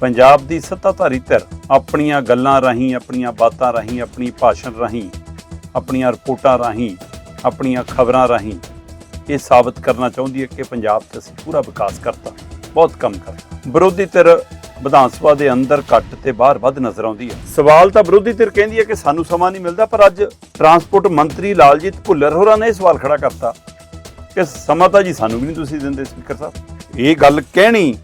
ਪੰਜਾਬ ਦੀ ਸੱਤਾਧਾਰੀ ਧਿਰ ਆਪਣੀਆਂ ਗੱਲਾਂ ਰਾਹੀਂ, ਆਪਣੀਆਂ ਬਾਤਾਂ ਰਾਹੀਂ, ਆਪਣੀ ਭਾਸ਼ਣ ਰਾਹੀਂ, ਆਪਣੀਆਂ ਰਿਪੋਰਟਾਂ ਰਾਹੀਂ, ਆਪਣੀਆਂ ਖਬਰਾਂ ਰਾਹੀਂ ਇਹ ਸਾਬਤ ਕਰਨਾ ਚਾਹੁੰਦੀ ਹੈ ਕਿ ਪੰਜਾਬ 'ਚ ਅਸੀਂ ਪੂਰਾ ਵਿਕਾਸ ਕਰਤਾ, ਬਹੁਤ ਕੰਮ ਕਰਤਾ। ਵਿਰੋਧੀ ਧਿਰ ਵਿਧਾਨ ਸਭਾ ਦੇ ਅੰਦਰ ਘੱਟ ਤੇ ਬਾਹਰ ਵੱਧ ਨਜ਼ਰ ਆਉਂਦੀ ਹੈ। ਸਵਾਲ ਤਾਂ ਵਿਰੋਧੀ ਧਿਰ ਕਹਿੰਦੀ ਹੈ ਕਿ ਸਾਨੂੰ ਸਮਾਂ ਨਹੀਂ ਮਿਲਦਾ, ਪਰ ਅੱਜ ਟਰਾਂਸਪੋਰਟ ਮੰਤਰੀ ਲਾਲਜੀਤ ਭੁੱਲਰ ਹੋਰਾਂ ਨੇ ਇਹ ਸਵਾਲ ਖੜਾ ਕਰਤਾ। ਕਿ ਸਮਾਂ ਤਾਂ ਜੀ ਸਾਨੂੰ ਵੀ ਨਹੀਂ ਤੁਸੀਂ ਦਿੰਦੇ, ਸਪੀਕਰ ਸਾਹਿਬ। ਇਹ ਗੱਲ ਕਹਿਣੀ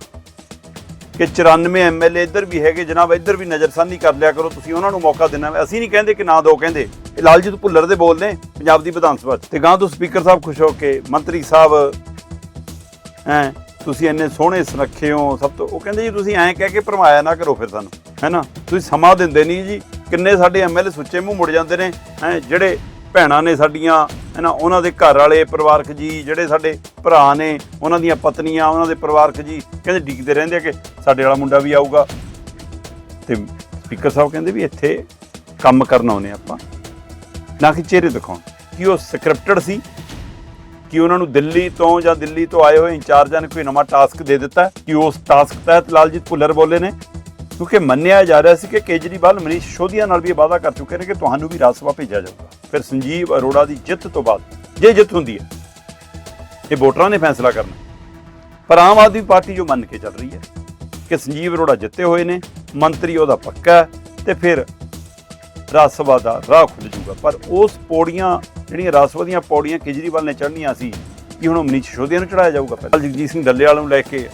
ਕਿ 94 ਐਮਐਲਏ ਇੱਧਰ ਵੀ ਹੈਗੇ, ਜਨਾਬ ਇੱਧਰ ਵੀ ਨਜ਼ਰਸਾਨੀ ਕਰ ਲਿਆ ਕਰੋ, ਤੁਸੀਂ ਉਹਨਾਂ ਨੂੰ ਮੌਕਾ ਦੇਣਾ ਅਸੀਂ ਨਹੀਂ ਕਹਿੰਦੇ ਕਿ ਨਾ ਦੋ ਕਹਿੰਦੇ। ਇਹ ਲਾਲਜੀਤ ਭੁੱਲਰ ਦੇ ਬੋਲ ਨੇ, ਪੰਜਾਬ ਦੀ ਵਿਧਾਨ ਸਭਾ 'ਚ। ਤੇ ਗਾਂ ਤੋਂ ਸਪੀਕਰ ਸਾਹਿਬ ਖੁਸ਼ ਹੋ ਕੇ, ਮੰਤਰੀ ਸਾਹਿਬ, ਹੈ, ਤੁਸੀਂ ਇੰਨੇ ਸੋਹਣੇ ਸੁਨੱਖੇ ਹੋ, ਸਭ ਤੋਂ ਉਹ ਕਹਿੰਦੇ ਜੀ, ਤੁਸੀਂ ਐਂ ਕਹਿ ਕੇ ਭਰਮਾਇਆ ਨਾ ਕਰੋ ਫਿਰ ਸਾਨੂੰ ਹੈਨਾ ਤੁਸੀਂ ਸਮਾਂ ਦਿੰਦੇ ਨਹੀਂ ਜੀ। ਕਿੰਨੇ ਸਾਡੇ ਐਮਐਲਏ ਸੁੱਚੇ ਮੂੰਹ ਮੁੜ ਜਾਂਦੇ ਨੇ, ਹੈ, ਜਿਹੜੇ ਭੈਣਾਂ ਨੇ ਸਾਡੀਆਂ, ਹੈਨਾ, ਉਹਨਾਂ ਦੇ ਘਰ ਵਾਲੇ ਪਰਿਵਾਰਕ ਜੀ, ਜਿਹੜੇ ਸਾਡੇ ਭਰਾ ਨੇ, ਉਹਨਾਂ ਦੀਆਂ ਪਤਨੀਆਂ, ਉਹਨਾਂ ਦੇ ਪਰਿਵਾਰਕ ਜੀ, ਕਹਿੰਦੇ ਡਿੱਗਦੇ ਰਹਿੰਦੇ ਆ ਕਿ ਸਾਡੇ ਵਾਲਾ ਮੁੰਡਾ ਵੀ ਆਊਗਾ। ਤੇ ਸਪੀਕਰ ਸਾਹਿਬ ਕਹਿੰਦੇ ਵੀ ਇੱਥੇ ਕੰਮ ਕਰਨ ਆਉਨੇ ਆਪਾਂ। ਨਾ ਕਿ ਚਿਹਰੇ ਦਿਖਾਉਣ। ਕਿ ਉਹ ਸਕ੍ਰਿਪਟਡ ਸੀ, ਕਿ ਉਹਨਾਂ ਨੂੰ ਦਿੱਲੀ ਤੋਂ ਜਾਂ ਦਿੱਲੀ ਤੋਂ ਆਏ ਹੋਏ ਇੰਚਾਰਜਾਂ ਨੇ ਕੋਈ ਨਵਾਂ ਟਾਸਕ ਦੇ ਦਿੱਤਾ, ਕਿ ਉਸ ਟਾਸਕ ਤਹਿਤ ਲਾਲਜੀਤ ਭੁੱਲਰ ਬੋਲੇ ਨੇ। ਕਿਉਂਕਿ ਮੰਨਿਆ ਜਾ ਰਿਹਾ ਸੀ ਕਿ ਕੇਜਰੀਵਾਲ ਮਨੀਸ਼ ਸ਼ੋਧੀਆ ਨਾਲ ਵੀ ਇਹ ਵਾਅਦਾ ਕਰ ਚੁੱਕੇ ਨੇ ਕਿ ਤੁਹਾਨੂੰ ਵੀ ਰਾਜ ਸਭਾ ਭੇਜਿਆ ਜਾਊਗਾ। ਫਿਰ ਸੰਜੀਵ ਅਰੋੜਾ ਦੀ ਜਿੱਤ ਤੋਂ ਬਾਅਦ, ਜੇ ਜਿੱਤ ਹੁੰਦੀ ਹੈ, ਇਹ ਵੋਟਰਾਂ ਨੇ ਫੈਸਲਾ ਕਰਨਾ। ਪਰ ਆਮ ਆਦਮੀ ਪਾਰਟੀ ਜੋ ਮੰਨ ਕੇ ਚੱਲ ਰਹੀ ਹੈ ਕਿ ਸੰਜੀਵ ਅਰੋੜਾ ਜਿੱਤੇ ਹੋਏ ਨੇ, ਮੰਤਰੀ ਉਹਦਾ ਪੱਕਾ ਹੈ ਤੇ ਫਿਰ ਰਾਜ ਸਭਾ ਦਾ ਰਾਹ ਖੁੱਲ ਜੂਗਾ ਪਰ ਉਸ ਪੌੜੀਆਂ, ਜਿਹੜੀਆਂ ਰਾਜ ਸਭਾ ਦੀਆਂ ਪੌੜੀਆਂ ਕੇਜਰੀਵਾਲ ਨੇ ਚੜ੍ਹਨੀਆਂ ਸੀ ਕਿ ਹੁਣ ਉਹ ਮਨੀਸ਼ ਸਿਸੋਦੀਆ ਨੂੰ ਚੜਾਇਆ ਜਾਊਗਾ ਪਹਿਲਾਂ। ਜਗਜੀਤ ਸਿੰਘ ਡੱਲੇਵਾਲ ਨੂੰ ਲੈ ਕੇ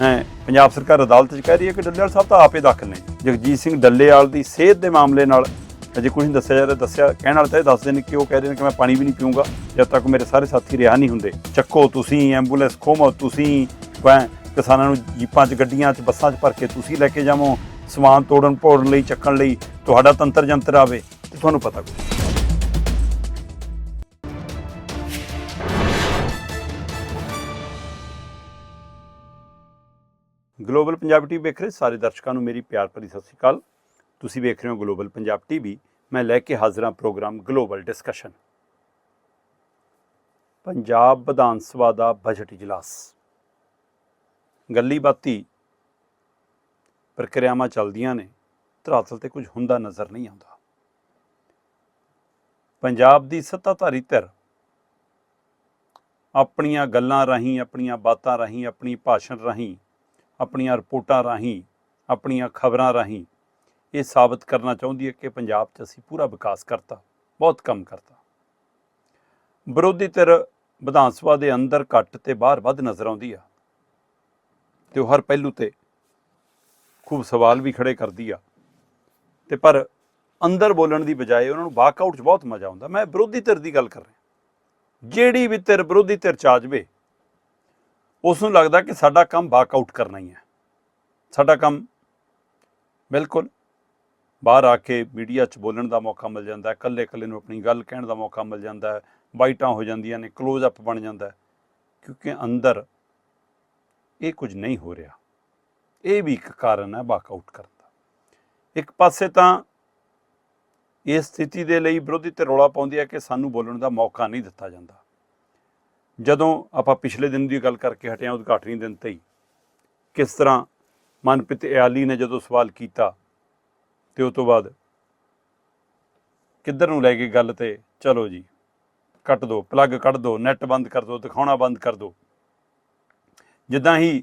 ਹੈ, ਪੰਜਾਬ ਸਰਕਾਰ ਅਦਾਲਤ 'ਚ ਕਹਿ ਰਹੀ ਹੈ ਕਿ ਡੱਲੇਵਾਲ ਸਾਹਿਬ ਤਾਂ ਆਪੇ ਦਾਖਲ ਨੇ। ਜਗਜੀਤ ਸਿੰਘ ਡੱਲੇਵਾਲ ਦੀ ਸਿਹਤ ਦੇ ਮਾਮਲੇ ਨਾਲ ਅਜੇ ਕੁਝ ਨਹੀਂ ਦੱਸਿਆ ਜਾ ਰਿਹਾ, ਦੱਸਿਆ, ਕਹਿਣ ਵਾਲੇ ਤਾਂ ਇਹ ਦੱਸਦੇ ਨੇ ਕਿ ਉਹ ਕਹਿ ਰਹੇ ਨੇ ਕਿ ਮੈਂ ਪਾਣੀ ਵੀ ਨਹੀਂ ਪੀਊਂਗਾ, ਜਦ ਤੱਕ ਮੇਰੇ ਸਾਰੇ ਸਾਥੀ ਰਿਹਾ ਨਹੀਂ ਹੁੰਦੇ। ਚੱਕੋ ਤੁਸੀਂ, ਐਂਬੂਲੈਂਸ ਖੋਮੋ ਤੁਸੀਂ ਵੈਂ ਕਿਸਾਨਾਂ ਨੂੰ ਜੀਪਾਂ 'ਚ, ਗੱਡੀਆਂ 'ਚ, ਬੱਸਾਂ 'ਚ ਭਰ ਕੇ ਤੁਸੀਂ ਲੈ ਕੇ ਜਾਵੋ, ਸਮਾਨ ਤੋੜਨ ਭੋੜਨ ਲਈ, ਚੱਕਣ ਲਈ, ਤੁਹਾਡਾ ਤੰਤਰ ਜੰਤਰ ਆਵੇ, ਤੇ ਤੁਹਾਨੂੰ ਪਤਾ ਕੁਝ ਗਲੋਬਲ ਪੰਜਾਬ ਟੀਵੀ ਵੇਖ ਰਹੇ ਸਾਰੇ ਦਰਸ਼ਕਾਂ ਨੂੰ ਮੇਰੀ ਪਿਆਰ ਭਰੀ ਸਤਿ ਸ਼੍ਰੀ ਅਕਾਲ। ਤੁਸੀਂ ਵੇਖ ਰਹੇ ਹੋ ਗਲੋਬਲ ਪੰਜਾਬ ਟੀਵੀ ਮੈਂ ਲੈ ਕੇ ਹਾਜ਼ਰ ਹਾਂ programme global discussion Punjab Vidhan Sabha ਦਾ ਬਜਟ ਇਜਲਾਸ। ਗੱਲੀ ਬਾਤੀ ਪ੍ਰਕਿਰਿਆਵਾਂ ਚੱਲਦੀਆਂ ਨੇ, ਧਰਾਤਲ ਤੇ ਕੁਝ ਹੁੰਦਾ ਨਜ਼ਰ ਨਹੀਂ ਆਉਂਦਾ। ਪੰਜਾਬ ਦੀ ਸੱਤਾਧਾਰੀ ਧਿਰ ਆਪਣੀਆਂ ਗੱਲਾਂ ਰਾਹੀਂ, ਆਪਣੀਆਂ ਬਾਤਾਂ ਰਾਹੀਂ, ਆਪਣੀ ਭਾਸ਼ਣ ਰਾਹੀਂ ਆਪਣੀਆਂ ਰਿਪੋਰਟਾਂ ਰਾਹੀਂ, ਆਪਣੀਆਂ ਖਬਰਾਂ ਰਾਹੀਂ ਇਹ ਸਾਬਤ ਕਰਨਾ ਚਾਹੁੰਦੀ ਹੈ ਕਿ ਪੰਜਾਬ 'ਚ ਅਸੀਂ ਪੂਰਾ ਵਿਕਾਸ ਕਰਤਾ, ਬਹੁਤ ਕੰਮ ਕਰਤਾ। ਵਿਰੋਧੀ ਧਿਰ ਵਿਧਾਨ ਸਭਾ ਦੇ ਅੰਦਰ ਘੱਟ ਤੇ ਬਾਹਰ ਵੱਧ ਨਜ਼ਰ ਆਉਂਦੀ ਆ ਤੇ ਉਹ ਹਰ ਪਹਿਲੂ ਤੇ ਖੂਬ ਸਵਾਲ ਵੀ ਖੜੇ ਕਰਦੀ ਆ। ਤੇ ਪਰ ਅੰਦਰ ਬੋਲਣ ਦੀ ਬਜਾਏ ਉਹਨਾਂ ਨੂੰ ਵਾਕਆਊਟ 'ਚ ਬਹੁਤ ਮਜ਼ਾ ਆਉਂਦਾ। ਮੈਂ ਵਿਰੋਧੀ ਧਿਰ ਦੀ ਗੱਲ ਕਰ ਰਿਹਾ। ਜਿਹੜੀ ਵੀ ਧਿਰ ਵਿਰੋਧੀ ਧਿਰ ਚ ਆ ਜਾਵੇ ਉਸ ਨੂੰ ਲੱਗਦਾ ਕਿ ਸਾਡਾ ਕੰਮ ਵਾਕਆਊਟ ਕਰਨਾ ਹੀ ਹੈ। ਸਾਡਾ ਕੰਮ ਬਿਲਕੁਲ ਬਾਹਰ ਆ ਕੇ ਮੀਡੀਆ 'ਚ ਬੋਲਣ ਦਾ ਮੌਕਾ ਮਿਲ ਜਾਂਦਾ ਹੈ ਇਕੱਲੇ ਇਕੱਲੇ ਨੂੰ ਆਪਣੀ ਗੱਲ ਕਹਿਣ ਦਾ ਮੌਕਾ ਮਿਲ ਜਾਂਦਾ ਹੈ, ਬਾਈਟਾਂ ਹੋ ਜਾਂਦੀਆਂ ਨੇ ক্লোਜ਼ ਅਪ ਬਣ ਜਾਂਦਾ ਹੈ, ਕਿਉਂਕਿ ਅੰਦਰ ਇਹ ਕੁਝ ਨਹੀਂ ਹੋ ਰਿਹਾ। ਇਹ ਵੀ ਇੱਕ ਕਾਰਨ ਹੈ ਵਾਕਆਊਟ ਕਰਨ ਦਾ। ਇੱਕ ਪਾਸੇ ਤਾਂ ਇਸ ਸਥਿਤੀ ਦੇ ਲਈ ਵਿਰੋਧੀ ਤੇ ਰੌਲਾ ਪਾਉਂਦੀ ਹੈ ਕਿ ਸਾਨੂੰ ਬੋਲਣ ਦਾ ਮੌਕਾ ਨਹੀਂ ਦਿੱਤਾ ਜਾਂਦਾ। ਜਦੋਂ ਆਪਾਂ ਪਿਛਲੇ ਦਿਨ ਦੀ ਗੱਲ ਕਰਕੇ ਹਟਿਆ ਉਦਘਾਟਨੀ ਦਿਨ ਤੇ ਹੀ, ਕਿਸ ਤਰ੍ਹਾਂ ਮਨਪ੍ਰੀਤ ਇਆਲੀ ਨੇ ਜਦੋਂ ਸਵਾਲ ਕੀਤਾ ਤੇ ਉਸ ਤੋਂ ਬਾਅਦ ਕਿੱਧਰ ਨੂੰ ਲੈ ਗਈ ਗੱਲ ਤੇ? ਚਲੋ ਜੀ, ਕੱਟ ਦੋ ਪਲੱਗ ਕੱਢ ਦੋ ਨੈਟ ਬੰਦ ਕਰ ਦੋ, ਦਿਖਾਉਣਾ ਬੰਦ ਕਰ ਦੋ। ਜਿੱਦਾਂ ਹੀ